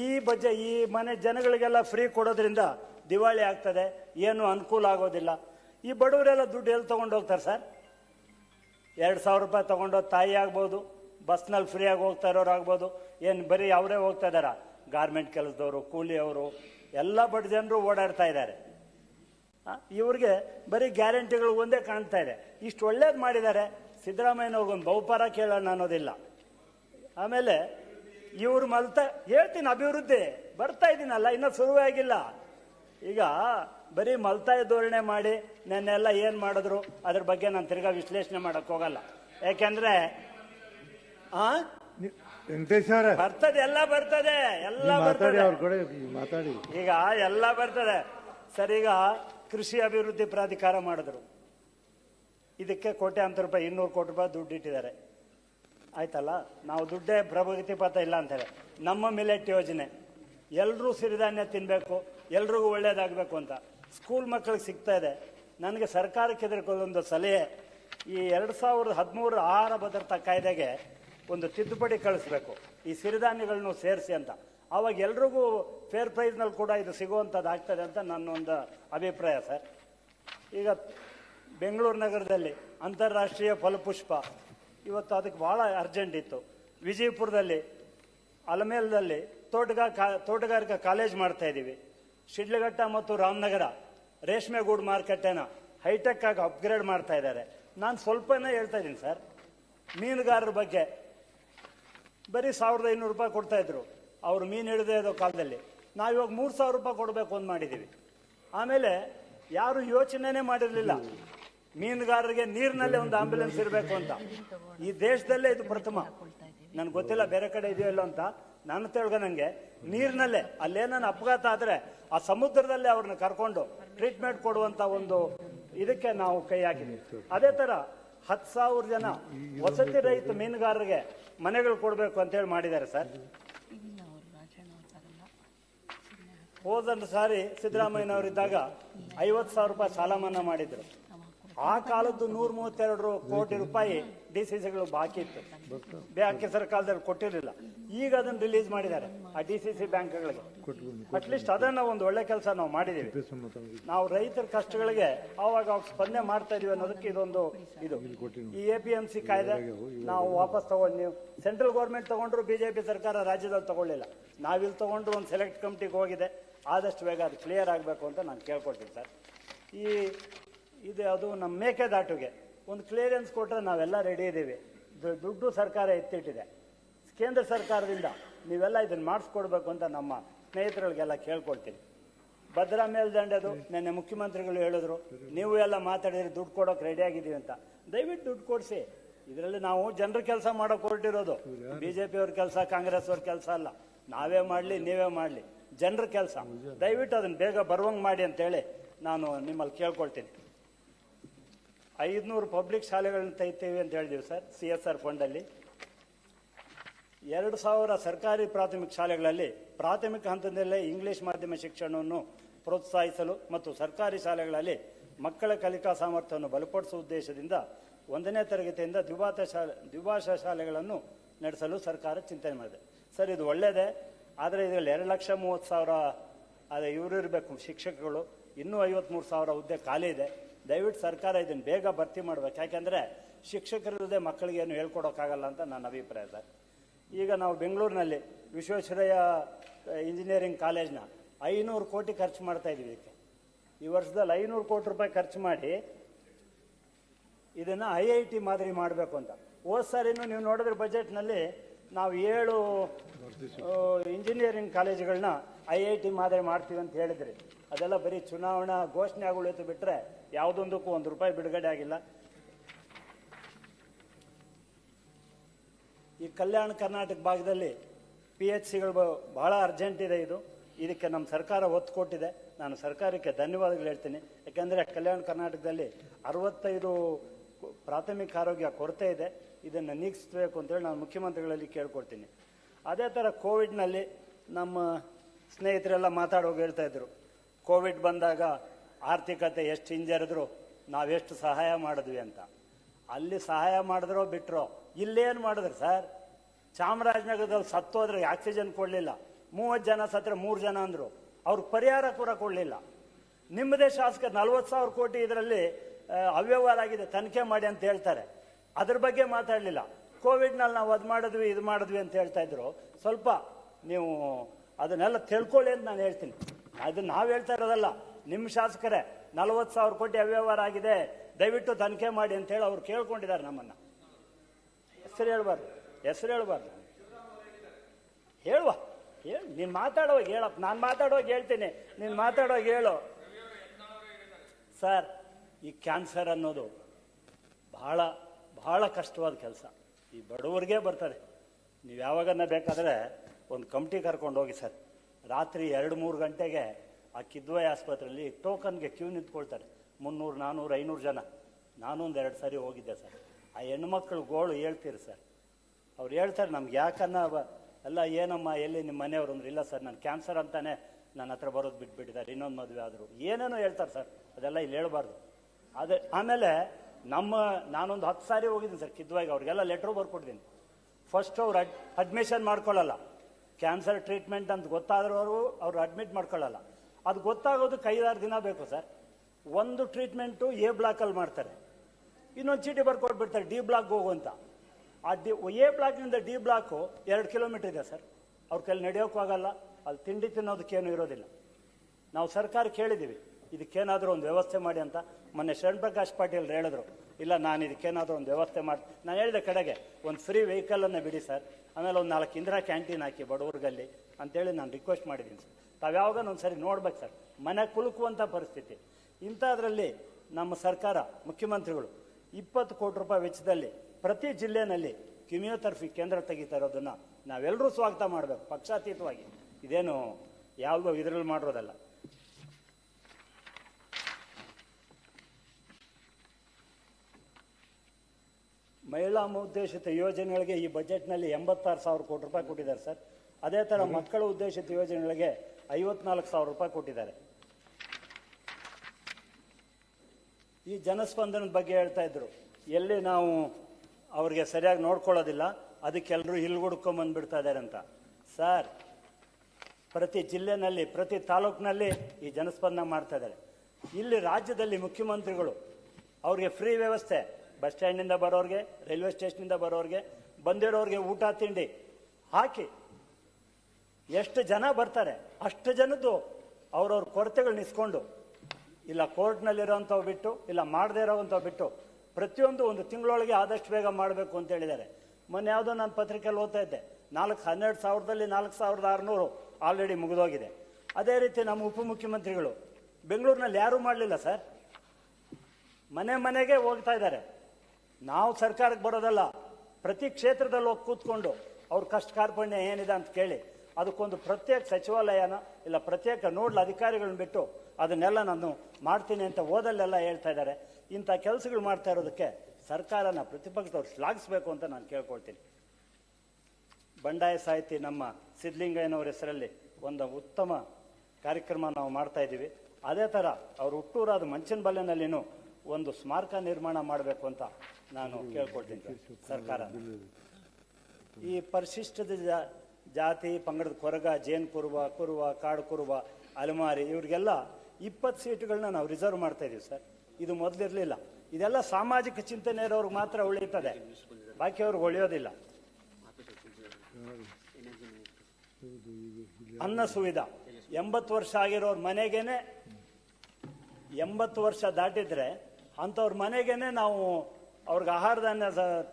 ಈ ಬಜೆ, ಈ ಮನೆ ಜನಗಳಿಗೆಲ್ಲ ಫ್ರೀ ಕೊಡೋದ್ರಿಂದ ದಿವಾಳಿ ಆಗ್ತದೆ, ಏನು ಅನುಕೂಲ ಆಗೋದಿಲ್ಲ. ಈ ಬಡವರೆಲ್ಲ ದುಡ್ಡು ಎಲ್ಲಿ ತೊಗೊಂಡು ಹೋಗ್ತಾರೆ ಸರ್? ಎರಡು ಸಾವಿರ ರೂಪಾಯಿ ತೊಗೊಂಡೋ ತಾಯಿ ಆಗ್ಬೋದು, ಬಸ್ನಲ್ಲಿ ಫ್ರೀಯಾಗಿ ಹೋಗ್ತಾ ಇರೋರು ಆಗ್ಬೋದು, ಏನು ಬರೀ ಅವರೇ ಹೋಗ್ತಾ ಇದ್ದಾರಾ? ಗಾರ್ಮೆಂಟ್ ಕೆಲಸದವರು, ಕೂಲಿಯವರು ಎಲ್ಲ ಬಡ ಜನರು ಓಡಾಡ್ತಾ ಇದ್ದಾರೆ. ಇವ್ರಿಗೆ ಬರೀ ಗ್ಯಾರಂಟಿಗಳು ಒಂದೇ ಕಾಣ್ತಾ ಇದೆ. ಇಷ್ಟು ಒಳ್ಳೇದು ಮಾಡಿದ್ದಾರೆ. ಸಿದ್ದರಾಮಯ್ಯನವ್ರಿಗೊಂದು ಬಹುಪಾರ ಕೇಳೋಣ ಅನ್ನೋದಿಲ್ಲ. ಆಮೇಲೆ ಇವ್ರು ಮಲ್ತಾ ಹೇಳ್ತೀನಿ ಅಭಿವೃದ್ಧಿ. ಬರ್ತಾ ಇದ್ದೀನಲ್ಲ ಇನ್ನೂ ಶುರುವಾಗಿಲ್ಲ. ಈಗ ಬರೀ ಮಲ್ತಾಯ ಧೋರಣೆ ಮಾಡಿ ನೆನ್ನೆಲ್ಲ ಏನು ಮಾಡಿದ್ರು, ಅದ್ರ ಬಗ್ಗೆ ನಾನು ತಿರ್ಗಾ ವಿಶ್ಲೇಷಣೆ ಮಾಡೋಕ್ಕೋಗಲ್ಲ ಹೋಗಲ್ಲ.
ಹಾಂ ವೆಂಕಟೇಶ್ ಅವರ
ಬರ್ತದೆ ಎಲ್ಲ ಬರ್ತದೆ ಎಲ್ಲ
ಮಾತಾಡಿ
ಬರ್ತದೆ.
ಅವ್ರ ಕಡೆ ಮಾತಾಡಿ.
ಈಗ ಎಲ್ಲ ಬರ್ತದೆ. ಸರ್ ಈಗ ಕೃಷಿ ಅಭಿವೃದ್ಧಿ ಪ್ರಾಧಿಕಾರ ಮಾಡಿದ್ರು. ಇದಕ್ಕೆ ಕೋಟ್ಯಾಂತರ ರೂಪಾಯಿ ಇನ್ನೂರು ಕೋಟಿ ರೂಪಾಯಿ ದುಡ್ಡು ಇಟ್ಟಿದ್ದಾರೆ. ಆಯ್ತಲ್ಲ? ನಾವು ದುಡ್ಡೇ ಪ್ರಭುಗತಿ ಪಥ ಇಲ್ಲ ಅಂತಾರೆ ನಮ್ಮ ಮಿಲೆಟ್ ಯೋಜನೆ. ಎಲ್ಲರೂ ಸಿರಿಧಾನ್ಯ ತಿನ್ನಬೇಕು ಎಲ್ರಿಗೂ ಒಳ್ಳೇದಾಗಬೇಕು ಅಂತ. ಸ್ಕೂಲ್ ಮಕ್ಕಳಿಗೆ ಸಿಗ್ತಾ ಇದೆ. ನನಗೆ ಸರ್ಕಾರಕ್ಕೆ ಎದುರ್ಕೊಳ್ಳೊಂದು ಸಲಹೆ. ಈ ಎರಡು ಸಾವಿರದ ಹದಿಮೂರು ಆಹಾರ ಭದ್ರತಾ ಕಾಯ್ದೆಗೆ ಒಂದು ತಿದ್ದುಪಡಿ ಕಳಿಸ್ಬೇಕು. ಈ ಸಿರಿಧಾನ್ಯಗಳನ್ನು ಸೇರಿಸಿ ಅಂತ. ಆವಾಗ ಎಲ್ರಿಗೂ ಫೇರ್ ಪ್ರೈಸ್ನಲ್ಲಿ ಕೂಡ ಇದು ಸಿಗುವಂಥದ್ದು ಆಗ್ತದೆ ಅಂತ ನನ್ನ ಒಂದು ಅಭಿಪ್ರಾಯ, ಸರ್. ಈಗ ಬೆಂಗಳೂರು ನಗರದಲ್ಲಿ ಅಂತಾರಾಷ್ಟ್ರೀಯ ಫಲಪುಷ್ಪ. ಇವತ್ತು ಅದಕ್ಕೆ ಭಾಳ ಅರ್ಜೆಂಟ್ ಇತ್ತು. ವಿಜಯಪುರದಲ್ಲಿ, ಅಲಮೇಲದಲ್ಲಿ ತೋಟಗಾ ತೋಟಗಾರಿಕಾ ಕಾಲೇಜ್ ಮಾಡ್ತಾ ಇದ್ದೀವಿ. ಶಿಡ್ಲಘಟ್ಟ ಮತ್ತು ರಾಮನಗರ ರೇಷ್ಮೆಗೂಡು ಮಾರುಕಟ್ಟೆನ ಹೈಟೆಕ್ ಆಗಿ ಅಪ್ಗ್ರೇಡ್ ಮಾಡ್ತಾ ಇದ್ದಾರೆ. ನಾನು ಸ್ವಲ್ಪನೇ ಹೇಳ್ತಾ ಇದ್ದೀನಿ, ಸರ್. ಮೀನುಗಾರರ ಬಗ್ಗೆ ಬರೀ ಸಾವಿರದ ಐನೂರು ರೂಪಾಯಿ ಕೊಡ್ತಾ ಇದ್ರು. ಅವ್ರು ಮೀನು ಹಿಡಿದೇ ಇರೋ ಕಾಲದಲ್ಲಿ. ನಾವು ಇವಾಗ ಮೂರು ಸಾವಿರ ರೂಪಾಯಿ ಕೊಡಬೇಕು ಅಂತ ಮಾಡಿದ್ದೀವಿ ಆಮೇಲೆ ಯಾರು ಯೋಚನೆನೇ ಮಾಡಿರಲಿಲ್ಲ. ಮೀನುಗಾರರಿಗೆ ನೀರಿನಲ್ಲೇ ಒಂದು ಆಂಬ್ಯುಲೆನ್ಸ್ ಇರಬೇಕು ಅಂತ. ಈ ದೇಶದಲ್ಲೇ ಇದು ಪ್ರಥಮ. ನನಗೆ ಗೊತ್ತಿಲ್ಲ, ಬೇರೆ ಕಡೆ ಇದೆಯೋ ಇಲ್ಲ ಅಂತ. ನಾನು ತಿಳ್ಗ ನನಗೆ ನೀರಿನಲ್ಲೇ ಅಲ್ಲೇನ ಅಪಘಾತ ಆದರೆ ಆ ಸಮುದ್ರದಲ್ಲೇ ಅವ್ರನ್ನ ಕರ್ಕೊಂಡು ಟ್ರೀಟ್ಮೆಂಟ್ ಕೊಡುವಂತ ಒಂದು ಇದಕ್ಕೆ ನಾವು ಕೈ ಹಾಕಿದ್ವಿ. ಅದೇ ತರ ಹತ್ತು ಸಾವಿರ ಜನ ವಸತಿ ರಹಿತ ಮೀನುಗಾರರಿಗೆ ಮನೆಗಳು ಕೊಡಬೇಕು ಅಂತೇಳಿ ಮಾಡಿದ್ದಾರೆ ಸರ್. ಹೋದೊಂದು ಸಾರಿ ಸಿದ್ದರಾಮಯ್ಯನವರಿದ್ದಾಗ ಐವತ್ತು ಸಾವಿರ ರೂಪಾಯಿ ಸಾಲ ಮನ್ನಾ ಮಾಡಿದ್ರು ಆ ಕಾಲದ್ದು ನೂರ ಮೂವತ್ತೆರಡು ಕೋಟಿ ರೂಪಾಯಿ ಡಿ ಸಿ ಸಿಗಳು ಬಾಕಿ ಇತ್ತು. ಬ್ಯಾಂಕ್ ಸರ್ಕಾರದಲ್ಲಿ ಕೊಟ್ಟಿರಲಿಲ್ಲ. ಈಗ ಅದನ್ನು ರಿಲೀಸ್ ಮಾಡಿದ್ದಾರೆ ಆ ಡಿ ಸಿ ಸಿ ಬ್ಯಾಂಕ್ಗಳಿಗೆ ಅಟ್ಲೀಸ್ಟ್ ಅದನ್ನ ಒಂದು ಒಳ್ಳೆ ಕೆಲಸ ನಾವು ಮಾಡಿದ್ದೀವಿ. ನಾವು ರೈತರ ಕಷ್ಟಗಳಿಗೆ ಅವಾಗ ಅವಾಗ ಸ್ಪಂದನೆ ಮಾಡ್ತಾ ಇದೀವಿ ಅನ್ನೋದಕ್ಕೆ ಇದೊಂದು ಇದು. ಈ ಎ ಪಿ ಎಂ ಸಿ ಕಾಯ್ದೆ ನಾವು ವಾಪಸ್ ತಗೊಂಡು ನೀವು ಸೆಂಟ್ರಲ್ ಗೌರ್ಮೆಂಟ್ ತಗೊಂಡ್ರು ಬಿಜೆಪಿ ಸರ್ಕಾರ ರಾಜ್ಯದಲ್ಲಿ ತಗೊಳ್ಳಿಲ್ಲ. ನಾವಿಲ್ಲಿ ತಗೊಂಡ್ರು ಒಂದು ಸೆಲೆಕ್ಟ್ ಕಮಿಟಿಗೆ ಹೋಗಿದೆ. ಆದಷ್ಟು ಬೇಗ ಅದು ಕ್ಲಿಯರ್ ಆಗಬೇಕು ಅಂತ ನಾನು ಕೇಳ್ಕೊಳ್ತೀನಿ ಸರ್. ಈ ಇದು ಅದು ನಮ್ಮ ಮೇಕೆದಾಟುಗೆ ಒಂದು ಕ್ಲಿಯರೆನ್ಸ್ ಕೊಟ್ಟರೆ ನಾವೆಲ್ಲ ರೆಡಿ ಇದ್ದೀವಿ. ದುಡ್ಡು ಸರ್ಕಾರ ಎತ್ತಿಟ್ಟಿದೆ. ಕೇಂದ್ರ ಸರ್ಕಾರದಿಂದ ನೀವೆಲ್ಲ ಇದನ್ನು ಮಾಡಿಸ್ಕೊಡ್ಬೇಕು ಅಂತ ನಮ್ಮ ಸ್ನೇಹಿತರುಗಳಿಗೆಲ್ಲ ಕೇಳ್ಕೊಳ್ತೀನಿ. ಭದ್ರಾ ಮೇಲ್ದಂಡದು ನಿನ್ನೆ ಮುಖ್ಯಮಂತ್ರಿಗಳು ಹೇಳಿದ್ರು, ನೀವು ಎಲ್ಲ ಮಾತಾಡಿದ್ರೆ ದುಡ್ಡು ಕೊಡೋಕೆ ರೆಡಿ ಆಗಿದ್ದೀವಿ ಅಂತ. ದಯವಿಟ್ಟು ದುಡ್ಡು ಕೊಡಿಸಿ. ಇದರಲ್ಲಿ ನಾವು ಜನರ ಕೆಲಸ ಮಾಡೋಕೆ ಹೊರಟಿರೋದು. ಜೆ ಪಿಯವ್ರ ಕೆಲಸ, ಕಾಂಗ್ರೆಸ್ ಅವ್ರ ಕೆಲಸ ಅಲ್ಲ. ನಾವೇ ಮಾಡಲಿ, ನೀವೇ ಮಾಡಲಿ. ಜನರ ಕೆಲಸ. ದಯವಿಟ್ಟು ಅದನ್ನ ಬೇಗ ಬರುವಂಗೆ ಮಾಡಿ ಅಂತೇಳಿ ನಾನು ನಿಮ್ಮಲ್ಲಿ ಕೇಳ್ಕೊಳ್ತೀನಿ. ಐದುನೂರು ಪಬ್ಲಿಕ್ ಶಾಲೆಗಳನ್ನ ತೆಗಿತೀವಿ ಅಂತ ಹೇಳಿದೀವಿ ಸರ್ ಸಿ ಎಸ್ ಆರ್ ಫಂಡಲ್ಲಿ ಎರಡು ಸಾವಿರ ಸರ್ಕಾರಿ ಪ್ರಾಥಮಿಕ ಶಾಲೆಗಳಲ್ಲಿ ಪ್ರಾಥಮಿಕ ಹಂತದಲ್ಲೇ ಇಂಗ್ಲಿಷ್ ಮಾಧ್ಯಮ ಶಿಕ್ಷಣವನ್ನು ಪ್ರೋತ್ಸಾಹಿಸಲು ಮತ್ತು ಸರ್ಕಾರಿ ಶಾಲೆಗಳಲ್ಲಿ ಮಕ್ಕಳ ಕಲಿಕಾ ಸಾಮರ್ಥ್ಯವನ್ನು ಬಲಪಡಿಸುವ ಉದ್ದೇಶದಿಂದ ಒಂದನೇ ತರಗತಿಯಿಂದ ದ್ವಿಭಾಷಾ ಶಾಲೆ ದ್ವಿಭಾಷಾ ಶಾಲೆಗಳನ್ನು ನಡೆಸಲು ಸರ್ಕಾರ ಚಿಂತನೆ ಮಾಡಿದೆ. ಸರ್, ಇದು ಒಳ್ಳೆಯದೇ ಆದರೆ ಇದರಲ್ಲಿ ಎರಡು ಲಕ್ಷ ಮೂವತ್ತು ಸಾವಿರ, ಅದೇ ಇವರು ಇರಬೇಕು ಶಿಕ್ಷಕಗಳು ಇನ್ನೂ ಐವತ್ತ್ಮೂರು ಸಾವಿರ ಹುದ್ದೆ ಖಾಲಿ ಇದೆ. ದಯವಿಟ್ಟು ಸರ್ಕಾರ ಇದನ್ನು ಬೇಗ ಭರ್ತಿ ಮಾಡ್ಬೇಕು. ಯಾಕೆಂದರೆ ಶಿಕ್ಷಕರಿಲ್ಲದೆ ಮಕ್ಕಳಿಗೆ ಏನು ಹೇಳ್ಕೊಡೋಕ್ಕಾಗಲ್ಲ ಅಂತ ನನ್ನ ಅಭಿಪ್ರಾಯ ಸರ್. ಈಗ ನಾವು ಬೆಂಗಳೂರಿನಲ್ಲಿ ವಿಶ್ವೇಶ್ವರಯ್ಯ ಇಂಜಿನಿಯರಿಂಗ್ ಕಾಲೇಜ್ನ ಐನೂರು ಕೋಟಿ ಖರ್ಚು ಮಾಡ್ತಾ ಇದೀವಿ ಇದಕ್ಕೆ. ಈ ವರ್ಷದಲ್ಲಿ ಐನೂರು ಕೋಟಿ ರೂಪಾಯಿ ಖರ್ಚು ಮಾಡಿ ಇದನ್ನು ಐ ಐ ಟಿ ಮಾದರಿ ಮಾಡಬೇಕು ಅಂತ. ಹೋದ ಸಾರಿನೂ ನೀವು ನೋಡಿದ್ರೆ ಬಜೆಟ್ನಲ್ಲಿ ನಾವು ಏಳು ಇಂಜಿನಿಯರಿಂಗ್ ಕಾಲೇಜುಗಳನ್ನ ಐ ಐ ಟಿ ಮಾದರಿ ಮಾಡ್ತೀವಿ ಅಂತ ಹೇಳಿದ್ರಿ. ಅದೆಲ್ಲ ಬರೀ ಚುನಾವಣಾ ಘೋಷಣೆ ಆಗುಳಿತು ಬಿಟ್ಟರೆ ಯಾವುದೊಂದಕ್ಕೂ ಒಂದು ರೂಪಾಯಿ ಬಿಡುಗಡೆ ಆಗಿಲ್ಲ. ಈ ಕಲ್ಯಾಣ ಕರ್ನಾಟಕ ಭಾಗದಲ್ಲಿ ಪಿ ಎಚ್ ಸಿಗಳು ಬಹಳ ಅರ್ಜೆಂಟ್ ಇದೆ ಇದು. ಇದಕ್ಕೆ ನಮ್ಮ ಸರ್ಕಾರ ಒತ್ತು ಕೊಟ್ಟಿದೆ. ನಾನು ಸರ್ಕಾರಕ್ಕೆ ಧನ್ಯವಾದಗಳು ಹೇಳ್ತೀನಿ. ಯಾಕೆಂದರೆ ಕಲ್ಯಾಣ ಕರ್ನಾಟಕದಲ್ಲಿ ಅರವತ್ತೈದು ಪ್ರಾಥಮಿಕ ಆರೋಗ್ಯ ಕೊರತೆ ಇದೆ. ಇದನ್ನು ನೀಗಿಸಬೇಕು ಅಂತೇಳಿ ನಾನು ಮುಖ್ಯಮಂತ್ರಿಗಳಲ್ಲಿ ಕೇಳ್ಕೊಡ್ತೀನಿ. ಅದೇ ಥರ ಕೋವಿಡ್ನಲ್ಲಿ ನಮ್ಮ ಸ್ನೇಹಿತರೆಲ್ಲ ಮಾತಾಡೋಗಿ ಹೇಳ್ತಾ ಇದ್ರು. ಕೋವಿಡ್ ಬಂದಾಗ ಆರ್ಥಿಕತೆ ಎಷ್ಟು ಹಿಂಜರಿದ್ರು ನಾವೆಷ್ಟು ಸಹಾಯ ಮಾಡಿದ್ವಿ ಅಂತ. ಅಲ್ಲಿ ಸಹಾಯ ಮಾಡಿದ್ರೋ ಬಿಟ್ರೋ, ಇಲ್ಲೇನು ಮಾಡಿದ್ರು ಸರ್? ಚಾಮರಾಜನಗರದಲ್ಲಿ ಸತ್ತೋದ್ರೆ ಆಕ್ಸಿಜನ್ ಕೊಡಲಿಲ್ಲ. ಮೂವತ್ತು ಜನ ಸತ್ರ ಮೂರು ಜನ ಅಂದರು. ಅವ್ರ ಪರಿಹಾರ ಕೂಡ ಕೊಡಲಿಲ್ಲ. ನಿಮ್ಮದೇ ಶಾಸಕ ನಲ್ವತ್ತು ಸಾವಿರ ಕೋಟಿ ಇದರಲ್ಲಿ ಅವ್ಯವಹಾರ ಆಗಿದೆ, ತನಿಖೆ ಮಾಡಿ ಅಂತ ಹೇಳ್ತಾರೆ. ಅದ್ರ ಬಗ್ಗೆ ಮಾತಾಡಲಿಲ್ಲ. ಕೋವಿಡ್ನಲ್ಲಿ ನಾವು ಅದು ಮಾಡಿದ್ವಿ, ಇದು ಮಾಡಿದ್ವಿ ಅಂತ ಹೇಳ್ತಾ ಇದ್ರು. ಸ್ವಲ್ಪ ನೀವು ಅದನ್ನೆಲ್ಲ ತಿಳ್ಕೊಳ್ಳಿ ಅಂತ ನಾನು ಹೇಳ್ತೀನಿ. ಅದು ನಾವು ಹೇಳ್ತಾ ಇರೋದಲ್ಲ. ನಿಮ್ಮ ಶಾಸಕರೇ, ನಲವತ್ತು ಸಾವಿರ ಕೋಟಿ ಅವ್ಯವಹಾರ ಆಗಿದೆ. ದಯವಿಟ್ಟು ತನಿಖೆ ಮಾಡಿ ಅಂತ ಹೇಳಿ ಅವ್ರು ಕೇಳ್ಕೊಂಡಿದ್ದಾರೆ ನಮ್ಮನ್ನ. ಹೆಸರು ಹೇಳ್ಬಾರ್ದು ಹೆಸರು ಹೇಳ್ಬಾರ್ದು. ಹೇಳುವ, ಹೇಳು. ನೀನು ಮಾತಾಡುವಾಗ ಹೇಳಪ್ಪ. ನಾನು ಮಾತಾಡುವಾಗ ಹೇಳ್ತೀನಿ. ನೀನು ಮಾತಾಡುವಾಗ ಹೇಳು. ಸರ್, ಈ ಕ್ಯಾನ್ಸರ್ ಅನ್ನೋದು ಬಹಳ ಬಹಳ ಕಷ್ಟವಾದ ಕೆಲಸ. ಈ ಬಡವರಿಗೆ ಬರ್ತದೆ ನೀವು ಯಾವಾಗನ್ನ ಬೇಕಾದರೆ ಒಂದು ಕಮಿಟಿ ಕರ್ಕೊಂಡು ಹೋಗಿ ಸರ್. ರಾತ್ರಿ ಎರಡು ಮೂರು ಗಂಟೆಗೆ ಆ ಕಿದ್ವೈ ಆಸ್ಪತ್ರೆಯಲ್ಲಿ ಟೋಕನ್ಗೆ ಕ್ಯೂ ನಿಂತ್ಕೊಳ್ತಾರೆ. ಮುನ್ನೂರು ನಾನ್ನೂರು ಐನೂರು ಜನ. ನಾನೊಂದು ಎರಡು ಸಾರಿ ಹೋಗಿದ್ದೆ ಸರ್. ಆ ಹೆಣ್ಮಕ್ಳು ಗೋಳು ಹೇಳ್ತೀರಿ ಸರ್. ಅವ್ರು ಹೇಳ್ತಾರೆ, ನಮ್ಗೆ ಯಾಕನ್ನ ಎಲ್ಲ ಏನಮ್ಮ, ಎಲ್ಲಿ ನಿಮ್ಮ ಮನೆಯವರು? ಅಂದ್ರೆ, ಇಲ್ಲ ಸರ್, ನಾನು ಕ್ಯಾನ್ಸರ್ ಅಂತಾನೆ ನನ್ನ ಹತ್ರ ಬರೋದು ಬಿಟ್ಬಿಟ್ಟಿದ್ದಾರೆ. ಇನ್ನೊಂದು ಮದುವೆ ಆದರೂ. ಏನೇನೋ ಹೇಳ್ತಾರೆ ಸರ್. ಅದೆಲ್ಲ ಇಲ್ಲಿ ಹೇಳಬಾರ್ದು. ಅದೇ, ಆಮೇಲೆ ನಮ್ಮ, ನಾನೊಂದು ಹತ್ತು ಸಾರಿ ಹೋಗಿದ್ದೀನಿ ಸರ್ ಕಿದ್ವಾಗಿ. ಅವ್ರಿಗೆಲ್ಲ ಲೆಟ್ರು ಬರ್ಕೊಡ್ತೀನಿ ಫಸ್ಟ್ ಅವ್ರು ಅಡ್ ಅಡ್ಮಿಷನ್ ಮಾಡ್ಕೊಳ್ಳಲ್ಲ. ಕ್ಯಾನ್ಸರ್ ಟ್ರೀಟ್ಮೆಂಟ್ ಅಂತ ಗೊತ್ತಾದ್ರವರು ಅವರು ಅಡ್ಮಿಟ್ ಮಾಡ್ಕೊಳ್ಳಲ್ಲ. ಅದು ಗೊತ್ತಾಗೋದಕ್ಕೆ ಐದಾರು ದಿನ ಬೇಕು ಸರ್. ಒಂದು ಟ್ರೀಟ್ಮೆಂಟು ಎ ಬ್ಲಾಕಲ್ಲಿ ಮಾಡ್ತಾರೆ. ಇನ್ನೊಂದು ಚೀಟಿ ಬರ್ಕೊಟ್ಬಿಡ್ತಾರೆ, ಡಿ ಬ್ಲಾಕ್ ಹೋಗು ಅಂತ. ಆ ಡಿ, ಎ ಬ್ಲಾಕ್ನಿಂದ ಡಿ ಬ್ಲಾಕು ಎರಡು ಕಿಲೋಮೀಟರ್ ಇದೆ ಸರ್. ಅವ್ರ ಕೈಲಿ ನಡೆಯೋಕ್ಕಾಗಲ್ಲ ಅಲ್ಲಿ ತಿಂಡಿ ತಿನ್ನೋದಕ್ಕೇನು ಇರೋದಿಲ್ಲ. ನಾವು ಸರ್ಕಾರ ಕೇಳಿದ್ದೀವಿ ಇದಕ್ಕೇನಾದರೂ ಒಂದು ವ್ಯವಸ್ಥೆ ಮಾಡಿ ಅಂತ. ಮೊನ್ನೆ ಶರಣ್ ಪ್ರಕಾಶ್ ಪಾಟೀಲ್ ಹೇಳಿದ್ರು, ಇಲ್ಲ ನಾನು ಇದಕ್ಕೇನಾದರೂ ಒಂದು ವ್ಯವಸ್ಥೆ ಮಾಡಿ, ನಾನು ಹೇಳಿದೆ ಕಡೆಗೆ, ಒಂದು ಫ್ರೀ ವೆಹಿಕಲನ್ನು ಬಿಡಿ ಸರ್. ಆಮೇಲೆ ಒಂದು ನಾಲ್ಕು ಇಂದಿರಾ ಕ್ಯಾಂಟೀನ್ ಹಾಕಿ ಬಡವ್ರಿಗಲ್ಲಿ ಅಂತೇಳಿ ನಾನು ರಿಕ್ವೆಸ್ಟ್ ಮಾಡಿದ್ದೀನಿ ಸರ್. ತಾವು ಯಾವಾಗ ಒಂದು ಸರಿ ನೋಡ್ಬೇಕು ಸರ್. ಮನೆ ಕುಲುಕುವಂಥ ಪರಿಸ್ಥಿತಿ. ಇಂಥದ್ರಲ್ಲಿ ನಮ್ಮ ಸರ್ಕಾರ, ಮುಖ್ಯಮಂತ್ರಿಗಳು ಇಪ್ಪತ್ತು ಕೋಟಿ ರೂಪಾಯಿ ವೆಚ್ಚದಲ್ಲಿ ಪ್ರತಿ ಜಿಲ್ಲೆನಲ್ಲಿ ಕಿಮಿಯೋಥೆರಪಿ ಕೇಂದ್ರ ತೆಗಿತಾ ಇರೋದನ್ನು ನಾವೆಲ್ಲರೂ ಸ್ವಾಗತ ಮಾಡಬೇಕು ಪಕ್ಷಾತೀತವಾಗಿ. ಇದೇನು ಯಾವುದೋ ಇದರಲ್ಲಿ ಮಾಡಿರೋದಲ್ಲ. ಮಹಿಳಾ ಉದ್ದೇಶಿತ ಯೋಜನೆಗಳಿಗೆ ಈ ಬಜೆಟ್ನಲ್ಲಿ ಎಂಬತ್ತಾರು ಸಾವಿರ ಕೋಟಿ ರೂಪಾಯಿ ಕೊಟ್ಟಿದ್ದಾರೆ ಸರ್. ಅದೇ ಥರ ಮಕ್ಕಳ ಉದ್ದೇಶಿತ ಯೋಜನೆಗಳಿಗೆ ಐವತ್ನಾಲ್ಕು ಸಾವಿರ ರೂಪಾಯಿ ಕೊಟ್ಟಿದ್ದಾರೆ. ಈ ಜನಸ್ಪಂದನದ ಬಗ್ಗೆ ಹೇಳ್ತಾ ಇದ್ರು. ಎಲ್ಲಿ ನಾವು ಅವ್ರಿಗೆ ಸರಿಯಾಗಿ ನೋಡ್ಕೊಳ್ಳೋದಿಲ್ಲ ಅದಕ್ಕೆಲ್ಲರೂ ಹಿಲ್ಗುಡ್ಕೊಂಬಂದ್ಬಿಡ್ತಾ ಇದ್ದಾರೆ ಅಂತ. ಸರ್ ಪ್ರತಿ ಜಿಲ್ಲೆನಲ್ಲಿ ಪ್ರತಿ ತಾಲೂಕಿನಲ್ಲಿ ಈ ಜನಸ್ಪಂದನ ಮಾಡ್ತಾ ಇದ್ದಾರೆ. ಇಲ್ಲಿ ರಾಜ್ಯದಲ್ಲಿ ಮುಖ್ಯಮಂತ್ರಿಗಳು ಅವ್ರಿಗೆ ಫ್ರೀ ವ್ಯವಸ್ಥೆ ಬಸ್ ಸ್ಟ್ಯಾಂಡಿಂದ ಬರೋರಿಗೆ, ರೈಲ್ವೆ ಸ್ಟೇಷನಿಂದ ಬರೋರಿಗೆ, ಬಂದಿರೋರಿಗೆ ಊಟ, ತಿಂಡಿ ಹಾಕಿ ಎಷ್ಟು ಜನ ಬರ್ತಾರೆ, ಅಷ್ಟು ಜನದ್ದು ಅವ್ರವ್ರ ಕೊರತೆಗಳನ್ನ ಇಸ್ಕೊಂಡು ಇಲ್ಲ ಕೋರ್ಟ್ನಲ್ಲಿರೋಂಥವು ಬಿಟ್ಟು, ಇಲ್ಲ ಮಾಡದೇ ಇರೋವಂಥವು ಬಿಟ್ಟು, ಪ್ರತಿಯೊಂದು ಒಂದು ತಿಂಗಳೊಳಗೆ ಆದಷ್ಟು ಬೇಗ ಮಾಡಬೇಕು ಅಂತ ಹೇಳಿದ್ದಾರೆ. ಮೊನ್ನೆ ಯಾವುದೋ ನಾನು ಪತ್ರಿಕೆಯಲ್ಲಿ ಓದ್ತಾ ಇದ್ದೆ, ನಾಲ್ಕು ಹನ್ನೆರಡು ಸಾವಿರದಲ್ಲಿ ನಾಲ್ಕು ಸಾವಿರದ ಆರುನೂರು ಆಲ್ರೆಡಿ ಮುಗಿದೋಗಿದೆ. ಅದೇ ರೀತಿ ನಮ್ಮ ಉಪಮುಖ್ಯಮಂತ್ರಿಗಳು, ಬೆಂಗಳೂರಿನಲ್ಲಿ ಯಾರೂ ಮಾಡಲಿಲ್ಲ ಸರ್? ಮನೆ ಮನೆಗೆ ಹೋಗ್ತಾ ಇದ್ದಾರೆ. ನಾವು ಸರ್ಕಾರಕ್ಕೆ ಬರೋದಲ್ಲ, ಪ್ರತಿ ಕ್ಷೇತ್ರದಲ್ಲಿ ಹೋಗಿ ಕೂತ್ಕೊಂಡು ಅವ್ರ ಕಷ್ಟ ಕಾರ್ಪಣ್ಯ ಏನಿದೆ ಅಂತ ಕೇಳಿ, ಅದಕ್ಕೊಂದು ಪ್ರತ್ಯೇಕ ಸಚಿವಾಲಯನ ಇಲ್ಲ ಪ್ರತ್ಯೇಕ ನೋಡ್ಲ ಅಧಿಕಾರಿಗಳನ್ನ ಬಿಟ್ಟು ಅದನ್ನೆಲ್ಲ ನಾನು ಮಾಡ್ತೀನಿ ಅಂತ ಓದಲ್ಲೆಲ್ಲ ಹೇಳ್ತಾ ಇದ್ದಾರೆ. ಇಂಥ ಕೆಲಸಗಳು ಮಾಡ್ತಾ ಇರೋದಕ್ಕೆ ಸರ್ಕಾರನ ಪ್ರತಿಪಕ್ಷದವ್ರು ಶ್ಲಾಘಿಸಬೇಕು ಅಂತ ನಾನು ಕೇಳ್ಕೊಳ್ತೀನಿ. ಬಂಡಾಯ ಸಾಹಿತಿ ನಮ್ಮ ಸಿದ್ಧಲಿಂಗಯ್ಯನವ್ರ ಹೆಸರಲ್ಲಿ ಒಂದು ಉತ್ತಮ ಕಾರ್ಯಕ್ರಮ ನಾವು ಮಾಡ್ತಾ ಇದ್ದೀವಿ. ಅದೇ ಥರ ಅವ್ರ ಹುಟ್ಟೂರಾದ ಮಂಚನಬಲ್ಲೆನಲ್ಲಿನೂ ಒಂದು ಸ್ಮಾರಕ ನಿರ್ಮಾಣ ಮಾಡಬೇಕು ಅಂತ ನಾನು ಕೇಳ್ಕೊಳ್ತೀನಿ ಸರ್ಕಾರ. ಈ ಪರಿಶಿಷ್ಟದ ಜಾತಿ, ಪಂಗಡದ ಕೊರಗ, ಜೇನು ಕುರುವ ಕುರುವ ಕಾಡು ಕುರುವ ಅಲೆಮಾರಿ ಇವ್ರಿಗೆಲ್ಲ ಇಪ್ಪತ್ತು ಸೀಟುಗಳನ್ನ ನಾವು ರಿಸರ್ವ್ ಮಾಡ್ತಾ ಇದೀವಿ ಸರ್. ಇದು ಮೊದಲಿರಲಿಲ್ಲ. ಇದೆಲ್ಲ ಸಾಮಾಜಿಕ ಚಿಂತನೆ ಇರೋರ್ಗೆ ಮಾತ್ರ ಉಳಿಯುತ್ತದೆ ಬಾಕಿಯವ್ರಿಗೆ ಉಳಿಯೋದಿಲ್ಲ. ಅನ್ನ ಸುವಿಧ. ಎಂಬತ್ತು ವರ್ಷ ಆಗಿರೋರ್ ಮನೆಗೇನೆ ಎಂಬತ್ತು ವರ್ಷ ದಾಟಿದ್ರೆ ಅಂಥವ್ರ ಮನೆಗೇನೆ ನಾವು ಅವ್ರಿಗೆ ಆಹಾರ ಧಾನ್ಯ ಸ-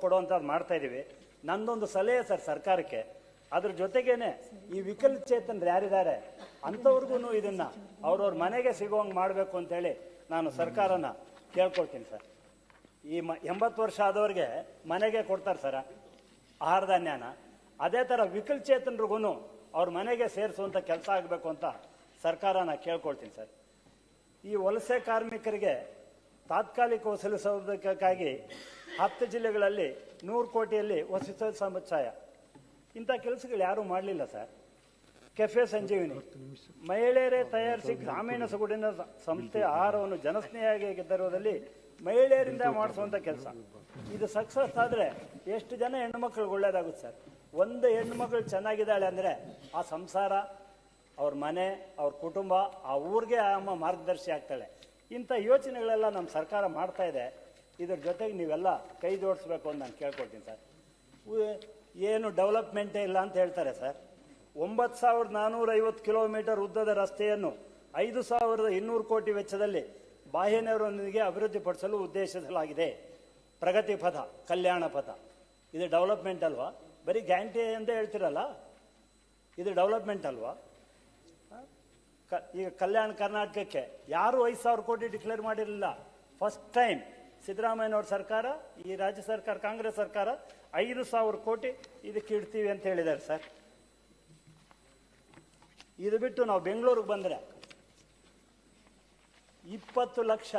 ಕೊಡುವಂಥದ್ದು ಮಾಡ್ತಾ ಇದ್ದೀವಿ ನಂದೊಂದು ಸಲಹೆ ಸರ್ ಸರ್ಕಾರಕ್ಕೆ. ಅದ್ರ ಜೊತೆಗೇನೆ ಈ ವಿಕಲಚೇತನರು ಯಾರಿದ್ದಾರೆ ಅಂಥವ್ರಿಗೂ ಇದನ್ನ ಅವ್ರವ್ರ ಮನೆಗೆ ಸಿಗೋಂಗೆ ಮಾಡಬೇಕು ಅಂತೇಳಿ ನಾನು ಸರ್ಕಾರನ ಕೇಳ್ಕೊಳ್ತೀನಿ ಸರ್. ಈ ಮ, ಎಂಬತ್ತು ವರ್ಷ ಆದವ್ರಿಗೆ ಮನೆಗೆ ಕೊಡ್ತಾರೆ ಸರ ಆಹಾರ ಧಾನ್ಯನ ಅದೇ ಥರ ವಿಕಲಚೇತನರಿಗೂ ಅವ್ರ ಮನೆಗೆ ಸೇರಿಸುವಂಥ ಕೆಲಸ ಆಗಬೇಕು ಅಂತ ಸರ್ಕಾರನ ಕೇಳ್ಕೊಳ್ತೀನಿ ಸರ್. ಈ ವಲಸೆ ಕಾರ್ಮಿಕರಿಗೆ ತಾತ್ಕಾಲಿಕ ವಸತಿ ಸೌಲಭ್ಯಕ್ಕಾಗಿ ಹತ್ತು ಜಿಲ್ಲೆಗಳಲ್ಲಿ ನೂರು ಕೋಟಿಯಲ್ಲಿ ವಸತಿ ಸಮುಚ್ಚಾಯ ಇಂಥ ಕೆಲಸಗಳು ಯಾರೂ ಮಾಡಲಿಲ್ಲ ಸರ್. ಕೆಫೆ ಸಂಜೀವಿನಿ. ಮಹಿಳೆಯರೇ ತಯಾರಿಸಿ ಗ್ರಾಮೀಣ ಸೊಗಡಿನ ಸಂಸ್ಥೆ ಆಹಾರವನ್ನು ಜನಸ್ನೇಹಿಯಾಗಿ ತರುವುದರಲ್ಲಿ ಮಹಿಳೆಯರಿಂದ ಮಾಡಿಸುವಂಥ ಕೆಲಸ. ಇದು ಸಕ್ಸಸ್ ಆದರೆ ಎಷ್ಟು ಜನ ಹೆಣ್ಮಕ್ಳಿಗೆ ಒಳ್ಳೇದಾಗುತ್ತೆ ಸರ್. ಒಂದು ಹೆಣ್ಮಗಳು ಚೆನ್ನಾಗಿದ್ದಾಳೆ ಅಂದರೆ ಆ ಸಂಸಾರ, ಅವ್ರ ಮನೆ, ಅವ್ರ ಕುಟುಂಬ, ಆ ಊರಿಗೆ ಅಮ್ಮ ಮಾರ್ಗದರ್ಶಿ ಆಗ್ತಾಳೆ. ಇಂಥ ಯೋಚನೆಗಳೆಲ್ಲ ನಮ್ಮ ಸರ್ಕಾರ ಮಾಡ್ತಾ ಇದೆ. ಇದ್ರ ಜೊತೆಗೆ ನೀವೆಲ್ಲ ಕೈ ಜೋಡಿಸ್ಬೇಕು ಅಂತ ನಾನು ಕೇಳ್ಕೊಳ್ತೀನಿ ಸರ್. ಏನು ಡೆವಲಪ್ಮೆಂಟೇ ಇಲ್ಲ ಅಂತ ಹೇಳ್ತಾರೆ ಸರ್. ಒಂಬತ್ತು ಸಾವಿರದ ನಾನ್ನೂರ ಐವತ್ತು ಕಿಲೋಮೀಟರ್ ಉದ್ದದ ರಸ್ತೆಯನ್ನು ಐದು ಸಾವಿರದ ಇನ್ನೂರು ಕೋಟಿ ವೆಚ್ಚದಲ್ಲಿ ಬಾಹ್ಯನವರೊಂದಿಗೆ ಅಭಿವೃದ್ಧಿಪಡಿಸಲು ಉದ್ದೇಶಿಸಲಾಗಿದೆ. ಪ್ರಗತಿ ಪಥ, ಕಲ್ಯಾಣ ಪಥ. ಇದು ಡೆವಲಪ್ಮೆಂಟ್ ಅಲ್ವಾ? ಬರೀ ಗ್ಯಾರಂಟಿ ಅಂತ ಹೇಳ್ತಿರಲ್ಲ? ಇದು ಡೆವಲಪ್ಮೆಂಟ್ ಅಲ್ವಾ? ಈಗ ಕಲ್ಯಾಣ ಕರ್ನಾಟಕಕ್ಕೆ ಯಾರು ಐದು ಸಾವಿರ ಕೋಟಿ ಡಿಕ್ಲೇರ್ ಮಾಡಿರಲಿಲ್ಲ. ಫಸ್ಟ್ ಟೈಮ್ ಸಿದ್ದರಾಮಯ್ಯನವ್ರ ಸರ್ಕಾರ, ಈ ರಾಜ್ಯ ಸರ್ಕಾರ, ಕಾಂಗ್ರೆಸ್ ಸರ್ಕಾರ ಐದು ಸಾವಿರ ಕೋಟಿ ಇದಕ್ಕೆ ಇಡ್ತೀವಿ ಅಂತ ಹೇಳಿದ್ದಾರೆ ಸರ್. ಇದು ಬಿಟ್ಟು ನಾವು ಬೆಂಗಳೂರಿಗೆ ಬಂದರೆ ಇಪ್ಪತ್ತು ಲಕ್ಷ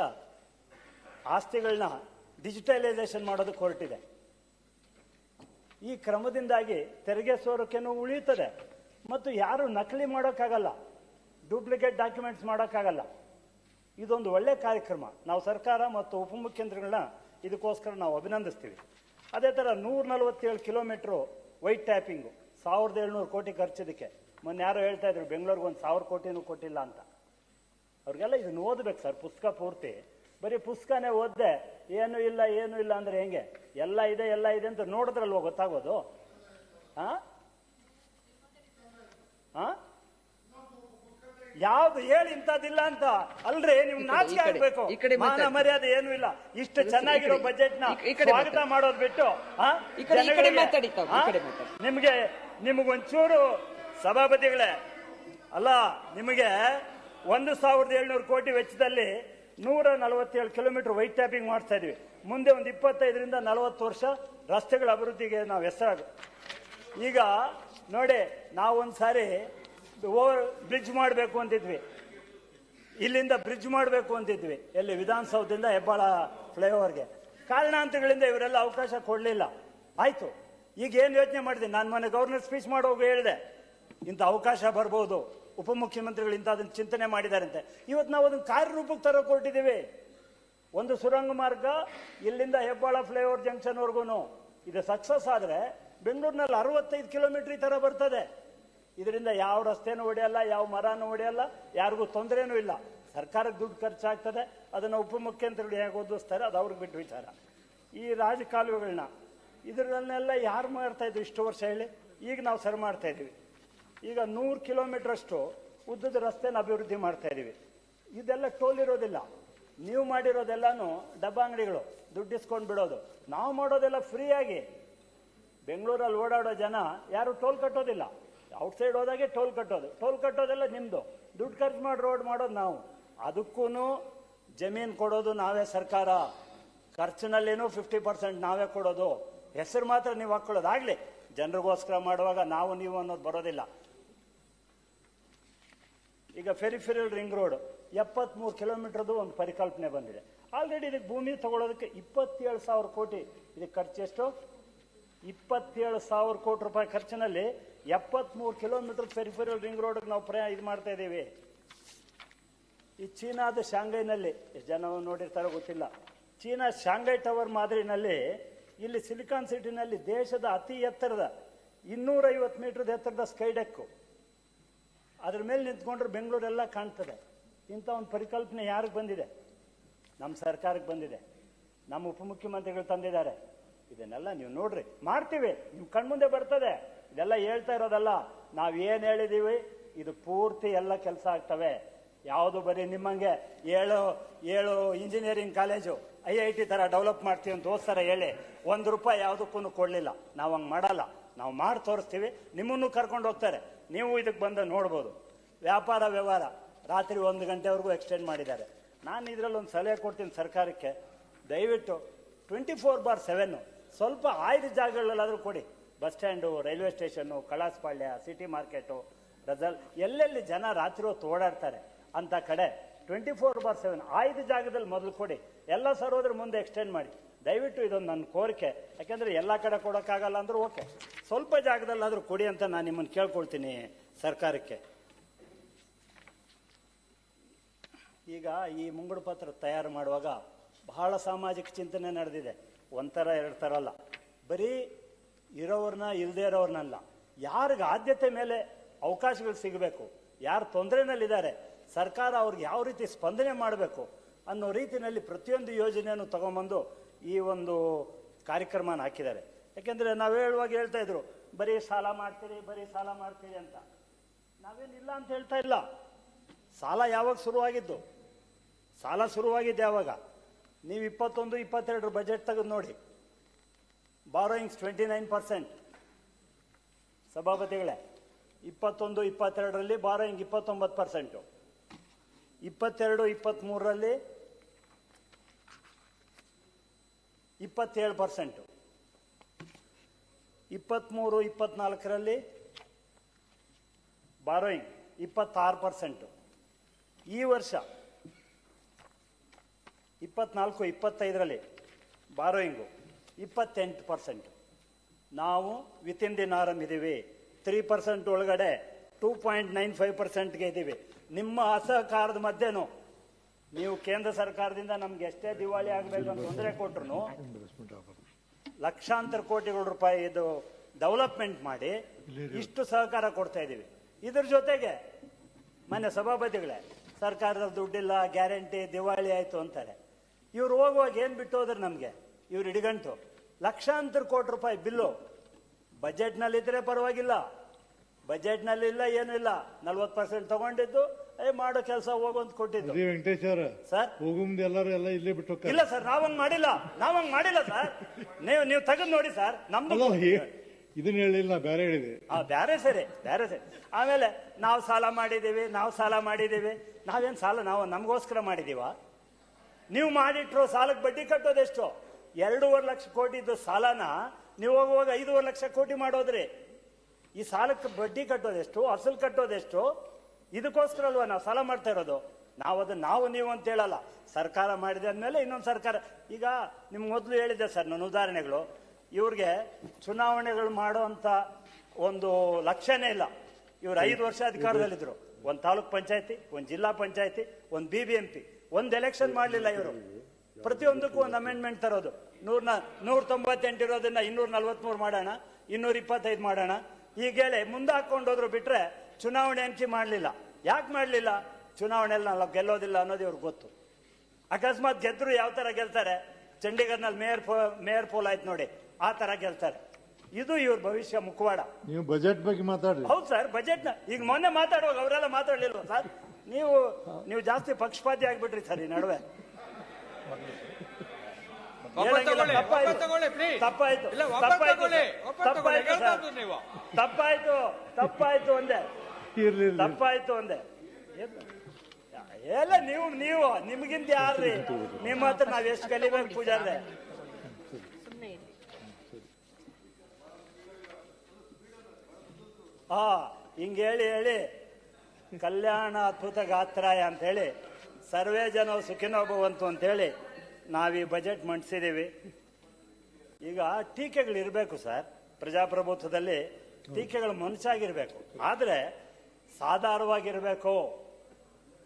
ಆಸ್ತಿಗಳನ್ನ ಡಿಜಿಟಲೈಸೇಷನ್ ಮಾಡೋದಕ್ಕೆ ಹೊರಟಿದೆ. ಈ ಕ್ರಮದಿಂದಾಗಿ ತೆರಿಗೆ ಸೋರಿಕೆನೂ ಉಳಿಯುತ್ತದೆ. ಮತ್ತು ಯಾರು ನಕಲಿ ಮಾಡೋಕ್ಕಾಗಲ್ಲ. ಡೂಪ್ಲಿಕೇಟ್ ಡಾಕ್ಯುಮೆಂಟ್ಸ್ ಮಾಡೋಕ್ಕಾಗಲ್ಲ. ಇದೊಂದು ಒಳ್ಳೆ ಕಾರ್ಯಕ್ರಮ. ನಾವು ಸರ್ಕಾರ ಮತ್ತು ಉಪಮುಖ್ಯಮಂತ್ರಿಗಳನ್ನ ಇದಕ್ಕೋಸ್ಕರ ನಾವು ಅಭಿನಂದಿಸ್ತೀವಿ. ಅದೇ ಥರ ನೂರ ನಲವತ್ತೇಳು ಕಿಲೋಮೀಟ್ರು ವೈಟ್ ಟ್ಯಾಪಿಂಗು. ಸಾವಿರದ ಏಳ್ನೂರು ಕೋಟಿ ಖರ್ಚಿದಕ್ಕೆ ಮೊನ್ನೆ ಯಾರೋ ಹೇಳ್ತಾ ಇದ್ರು, ಬೆಂಗಳೂರಿಗೆ ಒಂದು ಸಾವಿರ ಕೋಟಿನೂ ಕೊಟ್ಟಿಲ್ಲ ಅಂತ. ಅವ್ರಿಗೆಲ್ಲ ಇದನ್ನು ಓದಬೇಕು ಸರ್, ಪುಸ್ತಕ ಪೂರ್ತಿ. ಬರೀ ಪುಸ್ತಕನೇ ಓದ್ದೆ, ಏನು ಇಲ್ಲ ಏನು ಇಲ್ಲ ಅಂದ್ರೆ ಹೆಂಗೆ? ಎಲ್ಲ ಇದೆ ಎಲ್ಲ ಇದೆ ಅಂತ ನೋಡಿದ್ರಲ್ವ ಗೊತ್ತಾಗೋದು? ಹಾ ಹಾ ಯಾವ್ದು ಹೇಳಿ ಇಂಥದ್ದಿಲ್ಲ ಅಂತ ಅಲ್ರಿ ನಿಮ್ ನಾಚಿಕೆ ಆಗ್ಬೇಕು
ಈ ಕಡೆ
ಮಾನ ಮರ್ಯಾದೆ ಏನು ಇಲ್ಲ ಇಷ್ಟು ಚೆನ್ನಾಗಿರೋ ಬಜೆಟ್ನ
ಈ ಕಡೆ
ಸ್ವಾಗತ. ಮಾಡೋದ್ ಬಿಟ್ಟು ಆ?
ಈ ಕಡೆ, ಈ ಕಡೆ
ಜನಗಳಿಗೆ,
ಮಾತಾಡಿ ತಾವು, ಈ
ಆ?
ಕಡೆ ಮಾತಾಡಿ.
ನಿಮ್ಗೆ ನಿಮಗೊಂಚೂರು ಸಭಾಪತಿಗಳೇ ಅಲ್ಲ ನಿಮಗೆ ಒಂದು ಸಾವಿರದ ಏಳ್ನೂರು ಕೋಟಿ ವೆಚ್ಚದಲ್ಲಿ ನೂರ ನಲವತ್ತೇಳು ಕಿಲೋಮೀಟರ್ ವೈಟ್ ಟ್ಯಾಪಿಂಗ್ ಮಾಡ್ತಾ ಇದೀವಿ ಮುಂದೆ ಒಂದು ಇಪ್ಪತ್ತೈದರಿಂದ ನಲವತ್ತು ವರ್ಷ ರಸ್ತೆಗಳ ಅಭಿವೃದ್ಧಿಗೆ ನಾವು ಹೆಸರಾಗ ಈಗ ನೋಡಿ ನಾವೊಂದು ಸಾರಿ ಓವರ್ ಬ್ರಿಡ್ಜ್ ಮಾಡಬೇಕು ಅಂತಿದ್ವಿ. ಇಲ್ಲಿಂದ ಬ್ರಿಡ್ಜ್ ಮಾಡಬೇಕು ಅಂತಿದ್ವಿ. ಎಲ್ಲಿ? ವಿಧಾನಸೌಧದಿಂದ ಹೆಬ್ಬಾಳ ಫ್ಲೈಓವರ್ಗೆ. ಕಾರಣಾಂತರಗಳಿಂದ ಇವರೆಲ್ಲ ಅವಕಾಶ ಕೊಡಲಿಲ್ಲ. ಆಯಿತು. ಈಗ ಏನು ಯೋಚನೆ ಮಾಡಿದೆ? ನಾನು ಮೊನ್ನೆ ಗವರ್ನರ್ ಸ್ಪೀಚ್ ಮಾಡೋವಾಗ ಹೇಳಿದೆ. ಇಂಥ ಅವಕಾಶ ಬರ್ಬೋದು. ಉಪಮುಖ್ಯಮಂತ್ರಿಗಳು ಇಂಥ ಅದನ್ನ ಚಿಂತನೆ ಮಾಡಿದಾರಂತೆ. ಇವತ್ತು ನಾವು ಅದನ್ನು ಕಾರ್ಯರೂಪಕ್ಕೆ ತರೋ ಕೊಟ್ಟಿದ್ದೀವಿ ಒಂದು ಸುರಂಗ ಮಾರ್ಗ, ಇಲ್ಲಿಂದ ಹೆಬ್ಬಾಳ ಫ್ಲೈಓವರ್ ಜಂಕ್ಷನ್ವರೆಗೂ ಇದು ಸಕ್ಸಸ್ ಆದರೆ ಬೆಂಗಳೂರಿನಲ್ಲಿ ಅರವತ್ತೈದು ಕಿಲೋಮೀಟರ್ ಈ ಥರ ಬರ್ತದೆ. ಇದರಿಂದ ಯಾವ ರಸ್ತೆನೂ ಹೊಡೆಯಲ್ಲ, ಯಾವ ಮರನೂ ಹೊಡೆಯಲ್ಲ, ಯಾರಿಗೂ ತೊಂದರೆನೂ ಇಲ್ಲ. ಸರ್ಕಾರಕ್ಕೆ ದುಡ್ಡು ಖರ್ಚಾಗ್ತದೆ, ಅದನ್ನು ಉಪಮುಖ್ಯಮಂತ್ರಿಗಳು ಹೇಗೆ ಓದಿಸ್ತಾರೆ ಅದು ಅವ್ರಿಗೆ ಬಿಟ್ಟು ವಿಚಾರ. ಈ ರಾಜಕಾಲುವೆಗಳನ್ನ ಇದರಲ್ಲೆಲ್ಲ ಯಾರು ಮಾಡ್ತಾ ಇದ್ರು ಇಷ್ಟು ವರ್ಷ ಹೇಳಿ? ಈಗ ನಾವು ಸರಿ ಮಾಡ್ತಾ ಇದ್ದೀವಿ. ಈಗ ನೂರು ಕಿಲೋಮೀಟರ್ ಅಷ್ಟು ಉದ್ದದ ರಸ್ತೆನ ಅಭಿವೃದ್ಧಿ ಮಾಡ್ತಾ ಇದ್ದೀವಿ. ಇದೆಲ್ಲ ಟೋಲ್ ಇರೋದಿಲ್ಲ. ನೀವು ಮಾಡಿರೋದೆಲ್ಲಾನು ಡಬ್ಬ ಅಂಗಡಿಗಳು, ದುಡ್ಡು ಇಸ್ಕೊಂಡು ಬಿಡೋದು. ನಾವು ಮಾಡೋದೆಲ್ಲ ಫ್ರೀಯಾಗಿ. ಬೆಂಗಳೂರಲ್ಲಿ ಓಡಾಡೋ ಜನ ಯಾರು ಟೋಲ್ ಕಟ್ಟೋದಿಲ್ಲ. ಔಟ್ಸೈಡ್ ಹೋದಾಗೆ ಟೋಲ್ ಕಟ್ಟೋದು. ಟೋಲ್ ಕಟ್ಟೋದೆಲ್ಲ ನಿಮ್ಮದು ದುಡ್ಡು ಖರ್ಚು ಮಾಡಿ ರೋಡ್ ಮಾಡೋದು ನಾವು. ಅದಕ್ಕೂ ಜಮೀನು ಕೊಡೋದು ನಾವೇ ಸರ್ಕಾರ. ಖರ್ಚಿನಲ್ಲೇನೂ ಫಿಫ್ಟಿ ಪರ್ಸೆಂಟ್ ನಾವೇ ಕೊಡೋದು. ಹೆಸರು ಮಾತ್ರ ನೀವು ಹಾಕ್ಕೊಳ್ಳೋದು ಆಗಲಿ, ಜನರಿಗೋಸ್ಕರ ಮಾಡುವಾಗ ನಾವು ನೀವು ಅನ್ನೋದು ಬರೋದಿಲ್ಲ. ಈಗ ಫೆರಿಫೆರಲ್ ರಿಂಗ್ ರೋಡ್ ಎಪ್ಪತ್ತ್ಮೂರು ಕಿಲೋಮೀಟರ್ದು ಒಂದು ಪರಿಕಲ್ಪನೆ ಬಂದಿದೆ. ಆಲ್ರೆಡಿ ಇದಕ್ಕೆ ಭೂಮಿ ತಗೊಳ್ಳೋದಕ್ಕೆ ಇಪ್ಪತ್ತೇಳು ಸಾವಿರ ಕೋಟಿ. ಇದಕ್ಕೆ ಖರ್ಚು ಎಷ್ಟು? ಇಪ್ಪತ್ತೇಳು ಸಾವಿರ ಕೋಟಿ ರೂಪಾಯಿ ಖರ್ಚಿನಲ್ಲಿ ಎಪ್ಪತ್ಮೂರು ಕಿಲೋಮೀಟರ್ ಪೆರಿಫೆರಲ್ ರಿಂಗ್ ರೋಡ್ ನಾವು ಪ್ರಯಾ ಇದು ಮಾಡ್ತಾ ಇದ್ದೀವಿ. ಈ ಚೀನಾದ ಶಾಂಘೈನಲ್ಲಿ, ಎಷ್ಟು ಜನ ನೋಡಿರ್ತಾರೋ ಗೊತ್ತಿಲ್ಲ. ಚೀನಾ ಶಾಂಘೈ ಟವರ್ ಮಾದರಿನಲ್ಲಿ ಇಲ್ಲಿ ಸಿಲಿಕಾನ್ ಸಿಟಿನಲ್ಲಿ ದೇಶದ ಅತಿ ಎತ್ತರದ, ಇನ್ನೂರೈವತ್ತು ಮೀಟರ್ ಎತ್ತರದ ಸ್ಕೈ ಡೆಕ್ಕು ಅದ್ರ ಮೇಲೆ ನಿಂತ್ಕೊಂಡ್ರೆ ಬೆಂಗಳೂರೆಲ್ಲ ಕಾಣ್ತದೆ. ಇಂಥ ಒಂದು ಪರಿಕಲ್ಪನೆ ಯಾರಿಗೆ ಬಂದಿದೆ? ನಮ್ಮ ಸರ್ಕಾರಕ್ಕೆ ಬಂದಿದೆ. ನಮ್ಮ ಉಪಮುಖ್ಯಮಂತ್ರಿಗಳು ತಂದಿದ್ದಾರೆ. ಇದನ್ನೆಲ್ಲ ನೀವು ನೋಡ್ರಿ. ಮಾಡ್ತೀವಿ. ನಿಮ್ಮ ಕಣ್ಮುಂದೆ ಬರ್ತದೆ. ಇದೆಲ್ಲ ಹೇಳ್ತಾ ಇರೋದಲ್ಲ, ನಾವು ಏನು ಹೇಳಿದೀವಿ, ಇದು ಪೂರ್ತಿ ಎಲ್ಲ ಕೆಲಸ ಆಗ್ತವೆ. ಯಾವುದು ಬರೀ ನಿಮ್ಮಂಗೆ ಏಳು ಏಳು engineering college I I T ಥರ ಡೆವಲಪ್ ಮಾಡ್ತೀವಿ ಅಂತ ಓದ್ತಾರ ಹೇಳಿ, ಒಂದು ರೂಪಾಯಿ ಯಾವುದಕ್ಕೂ ಕೊಡಲಿಲ್ಲ. ನಾವು ಹಂಗೆ ಮಾಡಲ್ಲ. ನಾವು ಮಾಡಿ ತೋರಿಸ್ತೀವಿ, ನಿಮ್ಮನ್ನು ಕರ್ಕೊಂಡು ಹೋಗ್ತಾರೆ. ನೀವು ಇದಕ್ಕೆ ಬಂದು ನೋಡ್ಬೋದು. ವ್ಯಾಪಾರ ವ್ಯವಹಾರ, ರಾತ್ರಿ ಒಂದು ಗಂಟೆವರೆಗೂ ಎಕ್ಸ್ಟೆಂಡ್ ಮಾಡಿದ್ದಾರೆ. ನಾನು ಇದರಲ್ಲಿ ಒಂದು ಸಲಹೆ ಕೊಡ್ತೀನಿ ಸರ್ಕಾರಕ್ಕೆ. ದಯವಿಟ್ಟು ಟ್ವೆಂಟಿ ಫೋರ್ ಬಾರ್ ಸೆವೆನ್ನು ಸ್ವಲ್ಪ ಆಯ್ದ ಜಾಗಗಳಲ್ಲಾದರೂ ಕೊಡಿ. Bus stand, railway station Kalasipalya city market, Russell, ಎಲ್ಲೆಲ್ಲಿ ಜನ ರಾತ್ರಿ ಹೊತ್ತು ಓಡಾಡ್ತಾರೆ ಅಂತ ಕಡೆ ಟ್ವೆಂಟಿ ಫೋರ್ ಬಾರ್ ಸೆವೆನ್ ಆಯ್ದ ಜಾಗದಲ್ಲಿ ಮೊದಲು ಕೊಡಿ. ಎಲ್ಲ ಸರೋದ್ರ ಮುಂದೆ ಎಕ್ಸ್ಟೆಂಡ್ ಮಾಡಿ. ದಯವಿಟ್ಟು ಇದೊಂದು ನನ್ನ ಕೋರಿಕೆ. ಯಾಕೆಂದರೆ ಎಲ್ಲ ಕಡೆ ಕೊಡೋಕ್ಕಾಗಲ್ಲ ಅಂದ್ರೆ ಓಕೆ. ಸ್ವಲ್ಪ ಜಾಗದಲ್ಲಾದರೂ ಕೊಡಿ ಅಂತ ನಾನು ನಿಮ್ಮನ್ನು ಕೇಳ್ಕೊಳ್ತೀನಿ ಸರ್ಕಾರಕ್ಕೆ. ಈಗ ಈ ಮುಂಗಡು ಪತ್ರ ತಯಾರು ಮಾಡುವಾಗ ಬಹಳ ಸಾಮಾಜಿಕ ಚಿಂತನೆ ನಡೆದಿದೆ. ಒಂಥರ ಎರಡು ಥರ ಅಲ್ಲ ಬರೀ ಇರೋವ್ರನ್ನ ಇಲ್ಲದೇ ಇರೋರ್ನಲ್ಲ. ಯಾರಿಗೆ ಆದ್ಯತೆ ಮೇಲೆ ಅವಕಾಶಗಳು ಸಿಗಬೇಕು? ಯಾರು ತೊಂದರೆನಲ್ಲಿದ್ದಾರೆ? ಸರ್ಕಾರ ಅವ್ರಿಗೆ ಯಾವ ರೀತಿ ಸ್ಪಂದನೆ ಮಾಡಬೇಕು ಅನ್ನೋ ರೀತಿಯಲ್ಲಿ ಪ್ರತಿಯೊಂದು ಯೋಜನೆಯನ್ನು ತಗೊಂಬಂದು ಈ ಒಂದು ಕಾರ್ಯಕ್ರಮನ ಹಾಕಿದ್ದಾರೆ. ಯಾಕೆಂದರೆ ನಾವು ಹೇಳುವಾಗ ಹೇಳ್ತಾ ಇದ್ರು, ಬರೀ ಸಾಲ ಮಾಡ್ತೀರಿ, ಬರೀ ಸಾಲ ಮಾಡ್ತೀರಿ ಅಂತ. ನಾವೇನಿಲ್ಲ ಅಂತ ಹೇಳ್ತಾ ಇಲ್ಲ. ಸಾಲ ಯಾವಾಗ ಶುರುವಾಗಿದ್ದು? ಸಾಲ ಶುರುವಾಗಿದ್ದು ಯಾವಾಗ ನೀವು ಇಪ್ಪತ್ತೊಂದು ಇಪ್ಪತ್ತೆರಡರ ಬಜೆಟ್ ತೆಗೆದು ನೋಡಿ. ಬಾರೋಯಿಂಗ್ಸ್ ಟ್ವೆಂಟಿ ನೈನ್ ಪರ್ಸೆಂಟ್ ಸಭಾಪತಿಗಳೇ, ಇಪ್ಪತ್ತೊಂದು, ಇಪ್ಪತ್ತೆರಡರಲ್ಲಿ ಬಾರೋಯಿಂಗ್ ಇಪ್ಪತ್ತೊಂಬತ್ತು ಪರ್ಸೆಂಟು ಇಪ್ಪತ್ತೆರಡು ಇಪ್ಪತ್ತ್ಮೂರರಲ್ಲಿ ಇಪ್ಪತ್ತೇಳು ಪರ್ಸೆಂಟು ಇಪ್ಪತ್ತ್ಮೂರು ಇಪ್ಪತ್ತ್ನಾಲ್ಕರಲ್ಲಿ ಬಾರೋಯಿಂಗ್ ಇಪ್ಪತ್ತಾರು ಪರ್ಸೆಂಟು ಈ ವರ್ಷ ಇಪ್ಪತ್ನಾಲ್ಕು, ಇಪ್ಪತ್ತೈದರಲ್ಲಿ ಬಾರೋಯಿಂಗು ಇಪ್ಪತ್ತೆಂಟು ಪರ್ಸೆಂಟ್ ನಾವು ವಿತಿನ್ ಇನ್ ನಾರಮ್ ಇದ್ದೀವಿ ತ್ರೀ ಪರ್ಸೆಂಟ್ ಒಳಗಡೆ ಟೂ ಪಾಯಿಂಟ್ ನೈನ್ ಫೈವ್ ಪರ್ಸೆಂಟ್ಗೆ ಇದ್ದೀವಿ ನಿಮ್ಮ ಅಸಹಕಾರದ ಮಧ್ಯೆನೂ, ನೀವು ಕೇಂದ್ರ ಸರ್ಕಾರದಿಂದ ನಮ್ಗೆ ಎಷ್ಟೇ ದಿವಾಳಿ ಆಗಬೇಕು ಅಂತ ತೊಂದರೆ ಕೊಟ್ರು ಲಕ್ಷಾಂತರ ಕೋಟಿಗಳ ರೂಪಾಯಿ ಇದು ಡೆವಲಪ್ಮೆಂಟ್ ಮಾಡಿ ಇಷ್ಟು ಸಹಕಾರ ಕೊಡ್ತಾ ಇದ್ದೀವಿ ಇದ್ರ ಜೊತೆಗೆ ಮನೆ ಸಭಾಪತಿಗಳೇ, ಸರ್ಕಾರದ ದುಡ್ಡಿಲ್ಲ, ಗ್ಯಾರಂಟಿ, ದಿವಾಳಿ ಆಯಿತು ಅಂತಾರೆ. ಇವ್ರು ಹೋಗುವಾಗ ಏನು ಬಿಟ್ಟು ಹೋದ್ರೆ ನಮಗೆ? ಇವ್ರು ಇಡಿಗಂಟು ಲಕ್ಷಾಂತರ ಕೋಟಿ ರೂಪಾಯಿ ಬಿಲ್ಲು. ಬಜೆಟ್ನಲ್ಲಿದ್ರೆ ಪರವಾಗಿಲ್ಲ. ಬಜೆಟ್ನಲ್ಲಿ ಇಲ್ಲ ಏನೂ ಇಲ್ಲ. ನಲ್ವತ್ತು ಪರ್ಸೆಂಟ್ ತಗೊಂಡಿದ್ದು ಏ ಮಾಡೋ ಕೆಲಸ ಹೋಗುವಂತ ಕೊಟ್ಟಿದ್ದು.
ಅದೇ ವೆಂಕಟೇಶ್ ಅವ್ರ
ಸರ್?
ಹೋಗುಮ್ದು ಎಲ್ಲರೂ ಎಲ್ಲ ಇಲ್ಲೇ ಬಿಟ್ಟು ಹೋಗ್ತಾರೆ.
ಇಲ್ಲ ಸರ್ ನಾವಂಗ್ ಮಾಡಿಲ್ಲ. ನಾವಂಗ್ ಮಾಡಿಲ್ಲ ಸರ್. ನೀವು ನೀವು ತೆಗೆದು ನೋಡಿ ಸರ್. ನಮ್ದು
ಅಲ್ಲ ಇದನ್ನ ಹೇಳಿಲ್ಲ ನಾ ಬೇರೆ ಹೇಳಿದೆ.
ಆ ಬೇರೆ ಸರಿ ಬೇರೆ ಸರಿ. ಆಮೇಲೆ ನಾವು ಸಾಲ ಮಾಡಿದ್ದೀವಿ ನಾವು ಸಾಲ ಮಾಡಿದ್ದೀವಿ. ನಾವೇನ್ ಸಾಲ ನಾವು ನಮಗೋಸ್ಕರ ಮಾಡಿದೀವ ನೀವು ಮಾಡಿಟ್ರು ಸಾಲಕ್ಕೆ ಬಡ್ಡಿ ಕಟ್ಟೋದೆಷ್ಟು? ಎರಡೂವರೆ ಲಕ್ಷ ಕೋಟಿದ್ದು ಸಾಲನ ನೀವು ಹೋಗುವಾಗ ಐದೂವರೆ ಲಕ್ಷ ಕೋಟಿ ಮಾಡೋದ್ರಿ. ಈ ಸಾಲಕ್ಕೆ ಬಡ್ಡಿ ಕಟ್ಟೋದೆಷ್ಟು ಅಸಲು ಕಟ್ಟೋದೆಷ್ಟು ಇದಕ್ಕೋಸ್ಕರ ಅಲ್ವಾ ನಾವು ಸಾಲ ಮಾಡ್ತಾ ಇರೋದು? ನಾವು ಅದು ನಾವು ನೀವು ಅಂತ ಹೇಳಲ್ಲ. ಸರ್ಕಾರ ಮಾಡಿದೆ ಅಂದಮೇಲೆ ಇನ್ನೊಂದು ಸರ್ಕಾರ. ಈಗ ನಿಮ್ಗೆ ಮೊದಲು ಹೇಳಿದ್ದೆ ಸರ್ ನನ್ನ ಉದಾಹರಣೆಗಳು. ಇವ್ರಿಗೆ ಚುನಾವಣೆಗಳು ಮಾಡೋ ಅಂತ ಒಂದು ಲಕ್ಷ್ಯನೇ ಇಲ್ಲ. ಇವ್ರು ಐದು ವರ್ಷ ಅಧಿಕಾರದಲ್ಲಿದ್ದರು ಒಂದು ತಾಲೂಕ್ ಪಂಚಾಯತಿ, ಒಂದು ಜಿಲ್ಲಾ ಪಂಚಾಯತಿ, ಒಂದು ಬಿ ಬಿ ಎಂ ಪಿ ಒಂದು ಎಲೆಕ್ಷನ್ ಮಾಡಲಿಲ್ಲ ಇವರು. ಪ್ರತಿಯೊಂದಕ್ಕೂ ಒಂದು ಅಮೆಂಡ್ಮೆಂಟ್ ತರೋದು. ನೂರ ನೂರ ತೊಂಬತ್ತೆಂಟು ಇರೋದನ್ನ ಇನ್ನೂರ ನಲ್ವತ್ಮೂರು ಮಾಡೋಣ ಇನ್ನೂರ ಇಪ್ಪತ್ತೈದು ಮಾಡೋಣ. ಈಗ ಹೇಳಿ ಮುಂದೆ ಹಾಕೊಂಡು ಹೋದ್ರು ಬಿಟ್ರೆ ಚುನಾವಣೆ ಹಂಚಿ ಮಾಡಲಿಲ್ಲ. ಯಾಕೆ ಮಾಡಲಿಲ್ಲ? ಚುನಾವಣೆಯಲ್ಲಿ ನಾವು ಗೆಲ್ಲೋದಿಲ್ಲ ಅನ್ನೋದು ಇವ್ರಿಗೆ ಗೊತ್ತು. ಅಕಸ್ಮಾತ್ ಗೆದ್ರು ಯಾವ ತರ ಗೆಲ್ತಾರೆ? ಚಂಡೀಗಢನಲ್ಲಿ ಮೇಯರ್ ಪೋ ಮೇಯರ್ ಪೋಲ್ ಆಯ್ತು ನೋಡಿ ಆ ತರ ಗೆಲ್ತಾರೆ. ಇದು ಇವ್ರ ಭವಿಷ್ಯ ಮುಖವಾಡ.
ನೀವು ಬಜೆಟ್ ಬಗ್ಗೆ ಮಾತಾಡ್ರಿ.
ಹೌದು ಸರ್ ಬಜೆಟ್ನ ಈಗ ಮೊನ್ನೆ ಮಾತಾಡುವಾಗ ಅವರೆಲ್ಲ ಮಾತಾಡ್ಲಿಲ್ವಾ ಸರ್? ನೀವು ನೀವು ಜಾಸ್ತಿ ಪಕ್ಷಪಾತಿ ಆಗ್ಬಿಟ್ರಿ ಸರ್ ಈ ನಡುವೆ. ತಪ್ಪಾಯ್ತು. ತಪ್ಪಾಯ್ತು. ತಪ್ಪಾಯ್ತು ಒಂದೇ
ಇರ್ಲಿ ಇರ್ಲಿ.
ತಪ್ಪಾಯ್ತು ಒಂದೇ ಏನು? ಎಲ್ಲ ನೀವು ನೀವು ನಿಮ್ಗಿಂತ ಯಾರ್ರಿ? ನಿಮ್ಮ ಹತ್ರ ನಾವ್ ಎಷ್ಟು ಕಲಿಬೇಕು ಪೂಜಾರ್ರೆ? ಹಾ ಹಿಂಗೇಳಿ ಹೇಳಿ ಕಲ್ಯಾಣ ಅದ್ಭುತ ಗಾತ್ರಾಯ ಅಂತ ಹೇಳಿ ಸರ್ವೇ ಜನ ಸುಖಿನೋ ಭವಂತು ಅಂತ ಹೇಳಿ ನಾವ್ ಈ ಬಜೆಟ್ ಮಂಡಿಸಿದ್ದೀವಿ ಈಗ ಟೀಕೆಗಳು ಇರಬೇಕು ಸರ್. ಪ್ರಜಾಪ್ರಭುತ್ವದಲ್ಲಿ ಟೀಕೆಗಳು ಮನುಷ್ಯಾಗಿರಬೇಕು. ಆದರೆ ಸಾಧಾರವಾಗಿರಬೇಕು?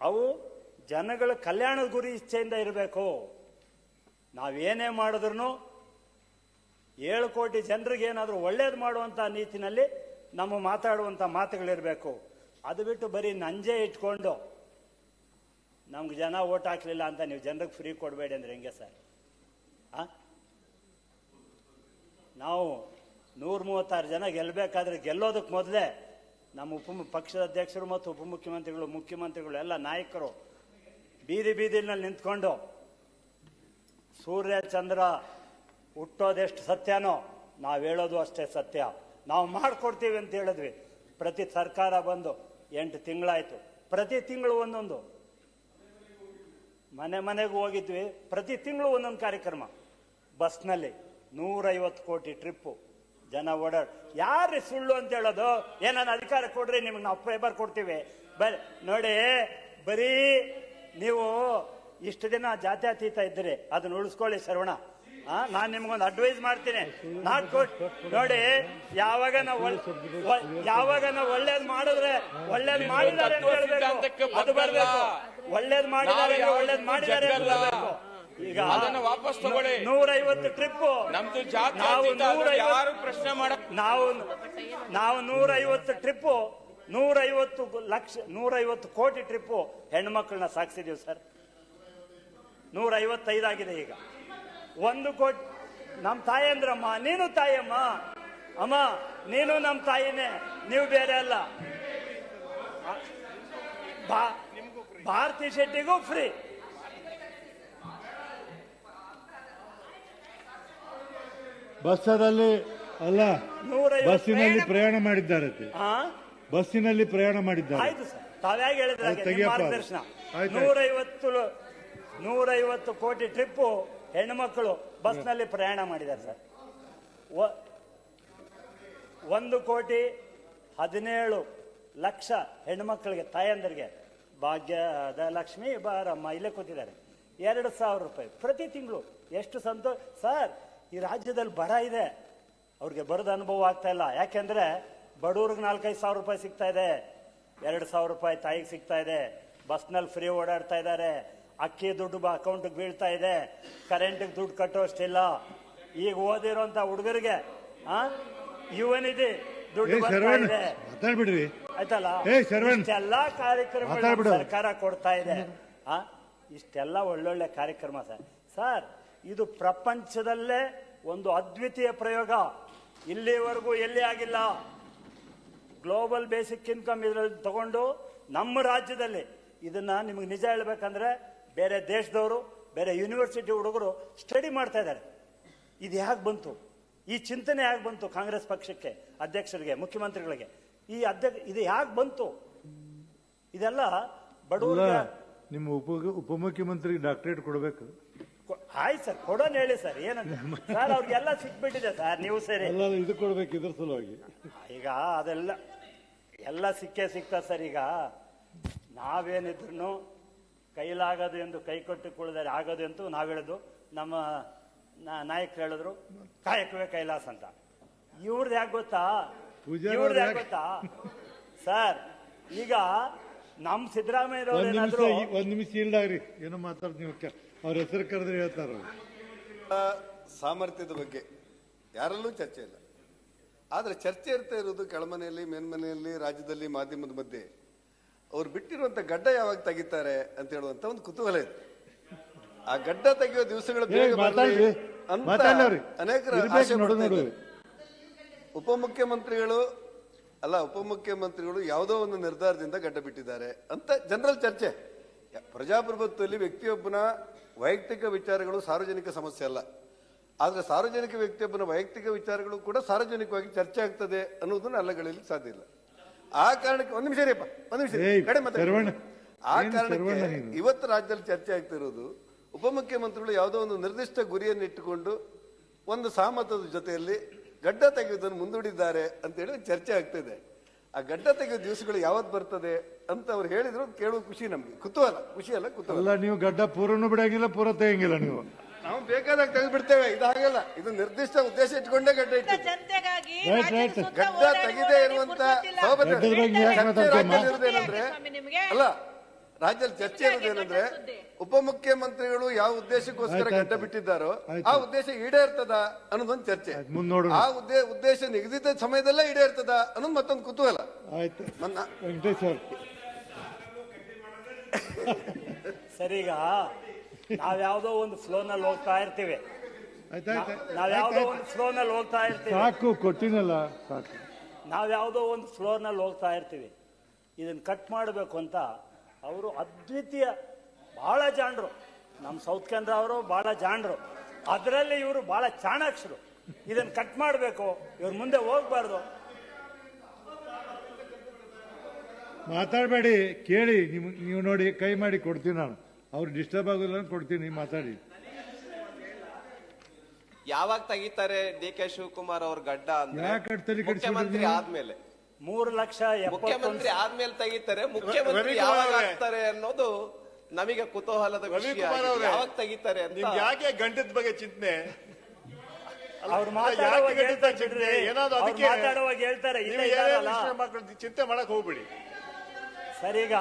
ಅವು ಜನಗಳ ಕಲ್ಯಾಣದ ಗುರಿ ಇಚ್ಛೆಯಿಂದ ಇರಬೇಕು? ನಾವೇನೇ ಮಾಡಿದ್ರು ಏಳು ಕೋಟಿ ಜನರಿಗೆ ಏನಾದರೂ ಒಳ್ಳೇದು ಮಾಡುವಂಥ ನೀತಿನಲ್ಲಿ ನಮ್ಮ ಮಾತಾಡುವಂಥ ಮಾತುಗಳಿರಬೇಕು. ಅದು ಬಿಟ್ಟು ಬರೀ ನಂಜೆ ಇಟ್ಕೊಂಡು ನಮ್ಗೆ ಜನ ಓಟ್ ಹಾಕ್ಲಿಲ್ಲ ಅಂತ ನೀವು ಜನರಿಗೆ ಫ್ರೀ ಕೊಡಬೇಡಿ ಅಂದ್ರೆ ಹೆಂಗೆ ಸರ್? ಆ? ನಾವು ನೂರ ಮೂವತ್ತಾರು ಜನ ಗೆಲ್ಲಬೇಕಾದ್ರೆ ಗೆಲ್ಲೋದಕ್ಕೆ ಮೊದಲೇ ನಮ್ಮ ಉಪ ಪಕ್ಷದ ಅಧ್ಯಕ್ಷರು ಮತ್ತು ಉಪಮುಖ್ಯಮಂತ್ರಿಗಳು, ಮುಖ್ಯಮಂತ್ರಿಗಳು, ಎಲ್ಲ ನಾಯಕರು ಬೀದಿ ಬೀದಿನಲ್ಲಿ ನಿಂತ್ಕೊಂಡು ಸೂರ್ಯ, ಚಂದ್ರ ಹುಟ್ಟೋದೆಷ್ಟು ಸತ್ಯನೋ ನಾವು ಹೇಳೋದು ಅಷ್ಟೇ ಸತ್ಯ. ನಾವು ಮಾಡಿಕೊಡ್ತೀವಿ ಅಂತ ಹೇಳಿದ್ವಿ. ಪ್ರತಿ ಸರ್ಕಾರ ಬಂದು ಎಂಟು ತಿಂಗಳಾಯಿತು. ಪ್ರತಿ ತಿಂಗಳು ಒಂದೊಂದು. ಮನೆ ಮನೆಗೂ ಹೋಗಿದ್ವಿ. ಪ್ರತಿ ತಿಂಗಳು ಒಂದೊಂದು ಕಾರ್ಯಕ್ರಮ. ಬಸ್ನಲ್ಲಿ ನೂರೈವತ್ತು ಕೋಟಿ ಟ್ರಿಪ್ಪು, ಜನ ಓಡಾಡ್ ಯಾರು ಸುಳ್ಳು ಅಂತ ಹೇಳೋದು? ಏನನ್ನ ಅಧಿಕಾರ ಕೊಡ್ರಿ, ನಿಮ್ಗೆ ನಾವು ಪೇಪರ್ ಕೊಡ್ತೀವಿ. ಬರೀ ನೋಡಿ, ಬರೀ ನೀವು ಇಷ್ಟು ದಿನ ಜಾತ್ಯತೀತ ಇದ್ದರೆ, ಅದನ್ನ ಉಳಿಸ್ಕೊಳ್ಳಿ ಶರವಣ. ನಾನ್ ನಿಮ್ಗೊಂದು ಅಡ್ವೈಸ್ ಮಾಡ್ತೀನಿ. ನಾಟ್ ಗುಡ್ ನೋಡಿ ಯಾವಾಗ ನಾವು ಯಾವಾಗ ನಾವು ಒಳ್ಳೇದ್ ಮಾಡಿದ್ರೆ ಒಳ್ಳೇದ್ ಮಾಡಿದ್ದಾರೆ ಅದು ಬರ್ಬೇಕು. ಒಳ್ಳೇದ್ ಮಾಡಿದ್ದಾರೆ ಒಳ್ಳೇದ್ ಮಾಡಿದ್ದಾರೆ. ಈಗ
ಅದನ್ನ ವಾಪಸ್ ತಗೊಳ್ಳಿ.
ನೂರೈವತ್ತು ಟ್ರಿಪ್
ನಮ್ದು ಜಾತಿ
ನಾವು
ಯಾರು ಪ್ರಶ್ನೆ ಮಾಡ
ನಾವು ನಾವು ನೂರೈವತ್ತು ಟ್ರಿಪ್ ನೂರೈವತ್ತು ಲಕ್ಷ ನೂರೈವತ್ತು ಕೋಟಿ ಟ್ರಿಪ್ಪು ಹೆಣ್ಮಕ್ಳನ್ನ ಸಾಕ್ಸಿದೀವಿ ಸರ್. ನೂರೈವತ್ತೈದಾಗಿದೆ ಈಗ. ಒಂದು ಕೋಟಿ. ನಮ್ಮ ತಾಯಿ ಅಂದ್ರಮ್ಮ ನೀನು ತಾಯಮ್ಮ. ಅಮ್ಮ ನೀನು ನಮ್ಮ ತಾಯಿನೇ. ನೀವು ಬೇರೆ ಅಲ್ಲ. ಭಾರತಿ ಶೆಟ್ಟಿಗೂ ಫ್ರೀ.
ಬಸ್ಸದಲ್ಲಿ ಅಲ್ಲ ಬಸ್ಸಿನಲ್ಲಿ ಪ್ರಯಾಣ ಮಾಡಿದ್ದಾರೆ ಬಸ್ಸಿನಲ್ಲಿ ಪ್ರಯಾಣ ಮಾಡಿದ್ದಾರೆ.
ಆಯ್ತು ಸರ್. ತಾವ್ಯಾಗ ಹೇಳಿದ್ರೆ ಮಾರ್ಗದರ್ಶನ. ನೂರೈವತ್ತು ನೂರೈವತ್ತು ಕೋಟಿ ಟ್ರಿಪ್ಪು ಹೆಣ್ಮಕ್ಳು ಬಸ್ನಲ್ಲಿ ಪ್ರಯಾಣ ಮಾಡಿದ್ದಾರೆ ಸರ್. ಒಂದು ಕೋಟಿ ಹದಿನೇಳು ಲಕ್ಷ ಹೆಣ್ಮಕ್ಳಿಗೆ ತಾಯಂದರಿಗೆ ಭಾಗ್ಯದ ಲಕ್ಷ್ಮಿ, ಬಾರಮ್ಮ ಇಲ್ಲೇ ಕೂತಿದ್ದಾರೆ. ಎರಡು ಸಾವಿರ ರೂಪಾಯಿ ಪ್ರತಿ ತಿಂಗಳು. ಎಷ್ಟು ಸಂತೋಷ ಸರ್, ಈ ರಾಜ್ಯದಲ್ಲಿ ಬರ ಇದೆ. ಅವ್ರಿಗೆ ಬರದ ಅನುಭವ ಆಗ್ತಾ ಇಲ್ಲ. ಯಾಕೆಂದ್ರೆ ಬಡವ್ರಿಗೆ ನಾಲ್ಕೈದು ಸಾವಿರ ರೂಪಾಯಿ ಸಿಗ್ತಾ ಇದೆ. ಎರಡು ಸಾವಿರ ರೂಪಾಯಿ ತಾಯಿಗೆ ಸಿಗ್ತಾ ಇದೆ. ಬಸ್ನಲ್ಲಿ ಫ್ರೀ ಓಡಾಡ್ತಾ ಇದ್ದಾರೆ. ಅಕ್ಕಿ ದುಡ್ಡು ಅಕೌಂಟ್ಗೆ ಬೀಳ್ತಾ ಇದೆ. ಕರೆಂಟಿಗೆ ದುಡ್ಡು ಕಟ್ಟೋಷ್ಟಿಲ್ಲ. ಈಗ ಓದಿರೋಂಥ ಹುಡುಗರಿಗೆ ಆ? ಯುವನಿಧಿ ದುಡ್ಡು
ಮಾತಾಡ್ಬಿಡ್ರಿ.
ಆಯ್ತಲ್ಲ?
ಕಾರ್ಯಕ್ರಮ
ಇಷ್ಟೆಲ್ಲಾ ಕಾರ್ಯಕ್ರಮಗಳು ಸರ್ಕಾರ ಕೊಡ್ತಾ ಇದೆ. ಆ? ಇಷ್ಟೆಲ್ಲ ಒಳ್ಳೊಳ್ಳೆ ಕಾರ್ಯಕ್ರಮ ಸರ್. ಸರ್ ಇದು ಪ್ರಪಂಚದಲ್ಲೇ ಒಂದು ಅದ್ವಿತೀಯ ಪ್ರಯೋಗ. ಇಲ್ಲಿವರೆಗೂ ಎಲ್ಲಿ ಆಗಿಲ್ಲ? ಗ್ಲೋಬಲ್ ಬೇಸಿಕ್ ಇನ್ಕಮ್ ಇದರಲ್ಲಿ ತಗೊಂಡು ನಮ್ಮ ರಾಜ್ಯದಲ್ಲಿ. ಇದನ್ನ ನಿಮಗೆ ನಿಜ ಹೇಳ್ಬೇಕಂದ್ರೆ ಬೇರೆ ದೇಶದವರು ಬೇರೆ ಯೂನಿವರ್ಸಿಟಿ ಹುಡುಗರು ಸ್ಟಡಿ ಮಾಡ್ತಾ ಇದ್ದಾರೆ. ಇದು ಯಾಕೆ ಬಂತು? ಈ ಚಿಂತನೆ ಯಾಕೆ ಬಂತು ಕಾಂಗ್ರೆಸ್ ಪಕ್ಷಕ್ಕೆ ಅಧ್ಯಕ್ಷರಿಗೆ ಮುಖ್ಯಮಂತ್ರಿಗಳಿಗೆ? ಈ ಅಧ್ಯಕ್ಷ ಇದು ಹೇಗೆ ಬಂತು? ಇದೆಲ್ಲ ಬಡವರ
ನಿಮ್ಮ ಉಪ ಉಪಮುಖ್ಯಮಂತ್ರಿಗೆ ಡಾಕ್ಟರೇಟ್ ಕೊಡಬೇಕು.
ಆಯ್ತು ಸರ್ ಕೊಡೋಣ ಹೇಳಿ ಸರ್ ಏನಂತ? ಸರ್ ಅವ್ರಿಗೆಲ್ಲ ಸಿಕ್ಬಿಟ್ಟಿದೆ ಸರ್ ನೀವು ಸರಿ.
ಇದು ಕೊಡ್ಬೇಕು ಇದ್ರ ಸಲುವಾಗಿ.
ಈಗ ಅದೆಲ್ಲ ಎಲ್ಲ ಸಿಕ್ಕೇ ಸಿಗ್ತದೆ ಸರ್ ಈಗ. ನಾವೇನಿದ್ರು ಕೈಲಾಗದು ಎಂದು ಕೈ ಕೊಟ್ಟು ಕುಳಿದರೆ ಆಗೋದು ಎಂದು ನಾವು ಹೇಳೋದು. ನಮ್ಮ ನಾ- ನಾಯಕರು ಹೇಳಿದ್ರು ಕಾಯಕವೇ ಕೈಲಾಸ ಅಂತ. ಇವ್ರದ್ದು ಯಾಕೆ ಗೊತ್ತಾ?
ಪೂಜಾರಿ
ಇವ್ರದ್ದು ಯಾಕೆ ಗೊತ್ತಾ? ಸರ್ ಈಗ ನಮ್ ಸಿದ್ದರಾಮಯ್ಯ
ಒಂದ್ ನಿಮಿಷ
ಏನಾದ್ರು
ಈ- ಒಂದ್ ನಿಮಿಷ ಇಲ್ಲಾಗ್ರಿ ಏನೋ ಕೆ- ಅವ್ರ ಹೆಸರು ಕರೆದ್ರೆ ಹೇಳ್ತಾರ
ಆ ಸಾಮರ್ಥ್ಯದ ಬಗ್ಗೆ ಯಾರಲ್ಲೂ ಚರ್ಚೆ ಇಲ್ಲ. ಆದ್ರೆ ಚರ್ಚೆ ಇರ್ತಾ ಇರೋದು ಕೆಳಮನೆಯಲ್ಲಿ ಮೇನ್ಮನೆಯಲ್ಲಿ ರಾಜ್ಯದಲ್ಲಿ ಮಾಧ್ಯಮದ ಮಧ್ಯೆ ಅವ್ರು ಬಿಟ್ಟಿರುವಂತ ಗಡ್ಡ ಯಾವಾಗ ತೆಗಿತಾರೆ ಅಂತ ಹೇಳುವಂತ ಒಂದು ಕುತೂಹಲ ಇದೆ ಆ ಗಡ್ಡ ತೆಗೆಯೋ ದಿವಸಗಳು ಬೇಗ ಬರ್ಲಿ ಅಂತ ಅನೇಕರು ಪಡ್ತಾ ಇದ್ದಾರೆ. ಉಪಮುಖ್ಯಮಂತ್ರಿಗಳು ಅಲ್ಲ ಉಪಮುಖ್ಯಮಂತ್ರಿಗಳು ಯಾವುದೋ ಒಂದು ನಿರ್ಧಾರದಿಂದ ಗಡ್ಡ ಬಿಟ್ಟಿದ್ದಾರೆ ಅಂತ ಜನರಲ್ ಚರ್ಚೆ. ಪ್ರಜಾಪ್ರಭುತ್ವದಲ್ಲಿ ವ್ಯಕ್ತಿಯೊಬ್ಬನ ವೈಯಕ್ತಿಕ ವಿಚಾರಗಳು ಸಾರ್ವಜನಿಕ ಸಮಸ್ಯೆ ಅಲ್ಲ. ಆದ್ರೆ ಸಾರ್ವಜನಿಕ ವ್ಯಕ್ತಿಯೊಬ್ಬನ ವೈಯಕ್ತಿಕ ವಿಚಾರಗಳು ಕೂಡ ಸಾರ್ವಜನಿಕವಾಗಿ ಚರ್ಚೆ ಆಗ್ತದೆ ಅನ್ನೋದನ್ನ ಅಲ್ಲಗಳಲ್ಲಿ ಸಾಧ್ಯ ಇಲ್ಲ. ಆ ಕಾರಣಕ್ಕೆ ಒಂದು ನಿಮಿಷ ರೀಪ್ಪ ಒಂದು ನಿಮಿಷ ಕಡೆ ಮಾತಾಡಿ.
ಶರವಣ.
ಆ
ಏನ್
ಕಾರಣಕ್ಕೆ
ನೀನು?
ಇವತ್ತು ರಾಜ್ಯದಲ್ಲಿ ಚರ್ಚೆ ಆಗ್ತಿರೋದು ಉಪಮುಖ್ಯಮಂತ್ರಿಗಳು ಯಾವುದೋ ಒಂದು ನಿರ್ದಿಷ್ಟ ಗುರಿಯನ್ನು ಇಟ್ಟುಕೊಂಡು ಒಂದು ಸಹಮತದ ಜೊತೆಯಲ್ಲಿ ಗಡ್ಡ ತೆಗೆಯುವುದನ್ನು ಮುಂದೂಡಿದ್ದಾರೆ ಅಂತ ಹೇಳಿ ಒಂದು ಚರ್ಚೆ ಆಗ್ತಿದೆ ಆ ಗಡ್ಡ ತೆಗೆಯೋ ದಿವಸಗಳು ಯಾವತ್ತು ಬರ್ತದೆ ಅಂತ ಅವ್ರು ಹೇಳಿದ್ರು ಕೇಳುವ ಖುಷಿ ನಮ್ಗೆ ಕುತೂಹಲ ಖುಷಿ ಅಲ್ಲ ಕುತೂಹಲ
ಅಲ್ಲ ನೀವು ಗಡ್ಡ ಪೂರನು ಬಿಡಂಗಿಲ್ಲ ಪೂರ ತೆಗಿಂಗಿಲ್ಲ ನೀವು
ನಾವು ಬೇಕಾದಾಗ ತೆಗೆದು ಬಿಡ್ತೇವೆ ಇದಾಗಲ್ಲ ಇದು ನಿರ್ದಿಷ್ಟ ಉದ್ದೇಶ ಇಟ್ಕೊಂಡೇ ಗಡ್ಡ ಇಟ್ಟು
ಜನತೆಗಾಗಿ
Right,
ರಾಜ್ಯದ ಸುತ್ತ
ಗಡ್ಡ
ಓಡಾಡಿ
ತೆಗೆದೇ
ಓಡಾಡಿ
ಇರುವಂತ
ಪುರ್ಸೊತ್ತಿಲ್ಲ.
ಸೌಭಾಗ್ಯ
ಗಡ್ಡದ ಬಗ್ಗೆ ಯಾಕೆ
ಚರ್ಚೆ
ಮಾತಾಡ್ತೀಯಮ್ಮ?
ರಾಜ್ಯದಲ್ಲಿ ಇರೋದೇನಂದ್ರೆ
ಸ್ವಾಮಿ ನಿಮ್ಗೆ?
ಅಲ್ಲ ರಾಜ್ಯದಲ್ಲಿ ಚರ್ಚೆ ಇರೋದೇನಂದ್ರೆ ಉಪಮುಖ್ಯಮಂತ್ರಿಗಳು ಯಾವ ಉದ್ದೇಶಕ್ಕೋಸ್ಕರ
ಆಯ್ತು,
ಗಡ್ಡ
ಆಯ್ತು.
ಬಿಟ್ಟಿದ್ದಾರೋ
ಆಯ್ತು.
ಆ ಉದ್ದೇಶ ಈಡೇರ್ತದ ಅನ್ನೋದೊಂದು ಚರ್ಚೆ
ಆಯ್ತು, ಮುಂದ್ ನೋಡೋಣ.
ಆ ಉದ್ದೇ ಉದ್ದೇಶ ನಿಗದಿತ ಸಮಯದಲ್ಲೇ ಈಡೇರ್ತದ ಅನ್ನೋದು ಮತ್ತೊಂದು ಕುತೂಹಲ
ಆಯ್ತು
ನನ್ನ
ವೆಂಕಟೇಶ್ ಅವ್ರು
ಸರಿಗ ನಾವ್ಯಾವ್ದೋ ಒಂದು ಫ್ಲೋನಲ್ಲಿ ಹೋಗ್ತಾ ಇರ್ತೀವಿ.
ನಾವ್
ಯಾವ್ದೋ ಒಂದು ಫ್ಲೋನಲ್ಲಿ ಹೋಗ್ತಾ ಇರ್ತೀವಿ.
ಸಾಕು ಕೊಟ್ಟಿನಲ್ಲ. ಸಾಕು.
ನಾವ್ಯಾವುದೋ ಒಂದು ಫ್ಲೋರ್ನಲ್ಲಿ ಹೋಗ್ತಾ ಇರ್ತೀವಿ. ಇದನ್ನ ಕಟ್ ಮಾಡಬೇಕು ಅಂತ ಅವರು ಅದ್ವಿತೀಯ ಬಹಳ ಜಾಣರು. ನಮ್ಮ ಸೌತ್ ಕೇಂದ್ರ ಅವರು ಬಹಳ ಜಾಣರು. ಅದರಲ್ಲಿ ಇವರು ಬಹಳ ಚಾಣಾಕ್ಷರು. ಇದನ್ನು ಕಟ್ ಮಾಡಬೇಕು ಇವ್ರ ಮುಂದೆ ಹೋಗ್ಬಾರ್ದು.
ಮಾತಾಡಬೇಡಿ ಕೇಳಿ ನಿಮ್ ನೀವು ನೋಡಿ ಕೈ ಮಾಡಿ ಕೊಡ್ತೀನಿ ನಾನು. ಅವ್ರು ಡಿಸ್ಟರ್ಬ್ ಆಗೋದಿಲ್ಲ ಅಂತ ಕೊಡ್ತೀನಿ ಮಾತಾಡಿ
ಯಾವಾಗ ತೆಗಿತಾರೆ ಡಿ ಕೆ ಶಿವಕುಮಾರ್ ಅವ್ರ ಗಡ್ಡ ಅಂದ್ರೆ
ಯಾಕ್ ಅಷ್ಟ್ ತಲೆ ಕೆಡ್ಸ್ಬಿಟ್ರಿ
ಮುಖ್ಯಮಂತ್ರಿ? ಆದ್ಮೇಲೆ
ಮೂರು ಲಕ್ಷ
ಮುಖ್ಯಮಂತ್ರಿ
ಎಪ್ಪತ್ತೊಂದು
ಆದ್ಮೇಲೆ ತೆಗಿತಾರೆ ಮುಖ್ಯಮಂತ್ರಿ
ರವಿಕುಮಾರ್
ಯಾವಾಗ
ಅವ್ರೆ.
ಆಗ್ತಾರೆ ಅನ್ನೋದು ನಮಗೆ ಕುತೂಹಲದ ವಿಷಯ
ರವಿಕುಮಾರ್
ಆಗಿದೆ.
ಅವ್ರೆ.
ಯಾವಾಗ ತೆಗಿತಾರೆ ಅಂತ
ಯಾಕೆ ಗಂಟದ ಬಗ್ಗೆ ಚಿಂತನೆ
ಅವ್ರು
ಯಾಕೆ
ಮಾತಾಡುವಾಗ
ಗಂಟದ
ಹೇಳ್ತಾ
ಚಿಂತನೆ
ಬಿಡ್ರಿ.
ಏನಾದ್ರು
ಅವ್ರು
ಅದಕ್ಕೆ
ಮಾತಾಡುವಾಗ ಹೇಳ್ತಾರೆ
ನೀವು
ಇಲ್ಲೇ
ಏನೇ
ಇದಾರಲ್ಲ.
ವಿಷಯ ಮಾಡ್ಕೊಂಡು ಚಿಂತೆ ಮಾಡಕ್ ಹೋಗ್ಬಿಡಿ
ಸರಿಗ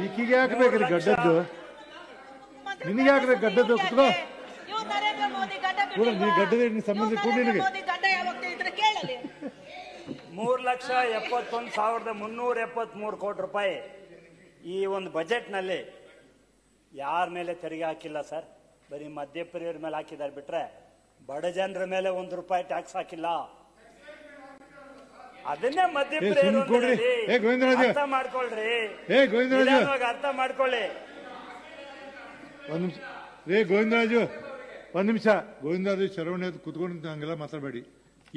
ಈಕಿಗೆ ಹಾಕ್ಬೇಕ್ರಿ ಗಡ್ಡದ್ದು ನಿನಗೆ ಕುತ್ಕೋ
ಗಡ್ಡ
ಕೂಡ? ನೀ ಗಡ್ಡದ ಸಂಬಂಧ ಕೂಡ ನಿನಗೆ.
ಮೂರು ಲಕ್ಷ ಎಪ್ಪತ್ತೊಂದು ಸಾವಿರದ ಮುನ್ನೂರ ಎಪ್ಪತ್ಮೂರು ಕೋಟಿ ರೂಪಾಯಿ ಈ ಒಂದು ಬಜೆಟ್ನಲ್ಲಿ ಯಾರ ಮೇಲೆ ತೆರಿಗೆ ಹಾಕಿಲ್ಲ ಸರ್? ಬರೀ ಮಧ್ಯಪ್ರಿಯರ ಮೇಲೆ ಹಾಕಿದ್ದಾರೆ ಬಿಟ್ರೆ ಬಡ ಜನರ ಮೇಲೆ ಒಂದು ರೂಪಾಯಿ ಟ್ಯಾಕ್ಸ್ ಹಾಕಿಲ್ಲ. ಅದನ್ನೇ ಮಧ್ಯಪ್ರಿಯರು. ಅರ್ಥ ಮಾಡ್ಕೊಳ್ರಿ. ಅರ್ಥ ಮಾಡ್ಕೊಳ್ಳಿ.
ಒಂದ್ ನಿಮಿಷ. ರೇ ಗೋವಿಂದರಾಜು, ಒಂದು ನಿಮಿಷ. ಗೋವಿಂದರಾಜು ಶರವಣ ಕುತ್ಕೊಂಡು ಹಂಗೆಲ್ಲ ಮಾತಾಡಬೇಡಿ.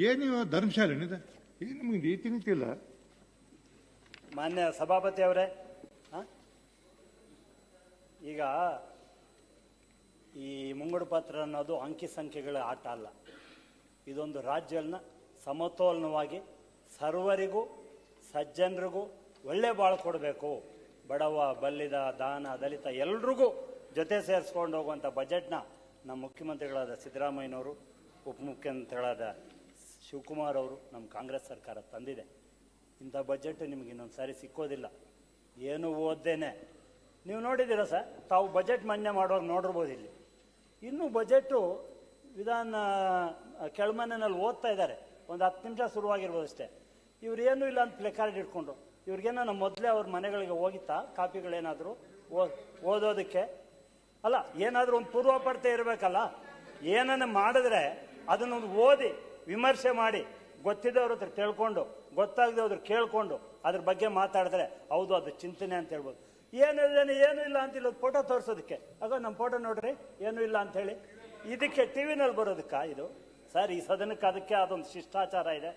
ಏನು ನೀವು ಧರ್ಮಶಾಲೆ ಏನಿದೆ ಏನು ನಿಮ್ಗೆ ರೀತಿ ನೀತಿ ಇಲ್ಲ?
ಮಾನ್ಯ ಸಭಾಪತಿ ಅವರೇ? ಈಗ ಈ ಮುಂಗಡ ಪತ್ರ ಅನ್ನೋದು ಅಂಕಿ ಸಂಖ್ಯೆಗಳ ಆಟ ಅಲ್ಲ. ಇದೊಂದು ರಾಜ್ಯನ ಸಮತೋಲನವಾಗಿ ಸರ್ವರಿಗೂ, ಸಜ್ಜನರಿಗೂ ಒಳ್ಳೆ ಬಾಳು ಕೊಡಬೇಕು. ಬಡವ, ಬಲ್ಲಿದ, ದಾನ, ದಲಿತ ಎಲ್ರಿಗೂ ಜೊತೆ ಸೇರಿಸ್ಕೊಂಡು ಹೋಗುವಂಥ ಬಜೆಟ್ನ ನಮ್ಮ ಮುಖ್ಯಮಂತ್ರಿಗಳಾದ ಸಿದ್ದರಾಮಯ್ಯನವರು ಉಪಮುಖ್ಯಮಂತ್ರಿಗಳಾದ ಶಿವಕುಮಾರ್ ಅವರು ನಮ್ಮ ಕಾಂಗ್ರೆಸ್ ಸರ್ಕಾರ ತಂದಿದೆ. ಇಂಥ ಬಜೆಟ್ ನಿಮ್ಗೆ ಇನ್ನೊಂದು ಸಾರಿ ಸಿಕ್ಕೋದಿಲ್ಲ. ಏನು ಓದ್ದೇನೆ? ನೀವು ನೋಡಿದ್ದೀರ ಸರ್? ತಾವು ಬಜೆಟ್ ಮಾನ್ಯ ಮಾಡುವಾಗ ನೋಡಿರ್ಬೋದು ಇಲ್ಲಿ. ಇನ್ನೂ ಬಜೆಟ್ಟು ವಿಧಾನ ಕೆಳಮನೆಯಲ್ಲಿ ಓದ್ತಾ ಇದ್ದಾರೆ. ಒಂದು ಹತ್ತು ನಿಮಿಷ ಶುರುವಾಗಿರ್ಬೋದು ಅಷ್ಟೇ. ಇವ್ರು ಏನೂ ಇಲ್ಲ ಅಂತ ಪ್ಲೇಕಾರ್ಡ್ ಇಟ್ಕೊಂಡು. ಇವ್ರಿಗೇನೋ ನಮ್ಮ ಮೊದಲೇ ಅವ್ರ ಮನೆಗಳಿಗೆ ಹೋಗಿತ್ತಾ, ಕಾಪಿಗಳೇನಾದರೂ ಓದೋದಕ್ಕೆ ಅಲ್ಲ ಏನಾದರೂ ಒಂದು ಪೂರ್ವಾಪರತೆ ಇರಬೇಕಲ್ಲ? ಏನನ್ನ ಮಾಡಿದ್ರೆ ಅದನ್ನೊಂದು ಓದಿ ವಿಮರ್ಶೆ ಮಾಡಿ ಗೊತ್ತಿದ್ದವ್ರ ಹತ್ರ ತಿಳ್ಕೊಂಡು ಗೊತ್ತಾಗದವ್ರು ಕೇಳ್ಕೊಂಡು ಅದ್ರ ಬಗ್ಗೆ ಮಾತಾಡಿದ್ರೆ ಹೌದು ಅದು ಚಿಂತನೆ ಅಂತ ಹೇಳ್ಬೋದು. ಏನು ಏನು ಇಲ್ಲ ಇಲ್ಲ ಅಂತಿಲ್ಲ ಫೋಟೋ ತೋರಿಸೋದಕ್ಕೆ. ಆಗ ನಮ್ಮ ಫೋಟೋ ನೋಡ್ರಿ ಏನು ಇಲ್ಲ ಅಂತ ಹೇಳಿ ಇದಕ್ಕೆ ಟಿವಿನಲ್ಲಿ ಬರೋದಕ್ಕ ಇದು? ಸರ್ ಈ ಸದನಕ್ಕೆ ಅದಕ್ಕೆ ಅದೊಂದು ಶಿಷ್ಟಾಚಾರ ಇದೆ.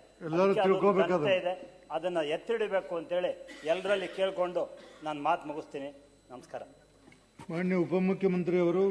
ಇದೆ. ಅದನ್ನ ಎತ್ತಿಡಬೇಕು ಅಂತೇಳಿ ಎಲ್ಲರಲ್ಲಿ ಕೇಳ್ಕೊಂಡು ನಾನು ಮಾತು ಮುಗಿಸ್ತೀನಿ. ನಮಸ್ಕಾರ.
ಮಾನ್ಯ ಉಪಮುಖ್ಯಮಂತ್ರಿ ಅವರು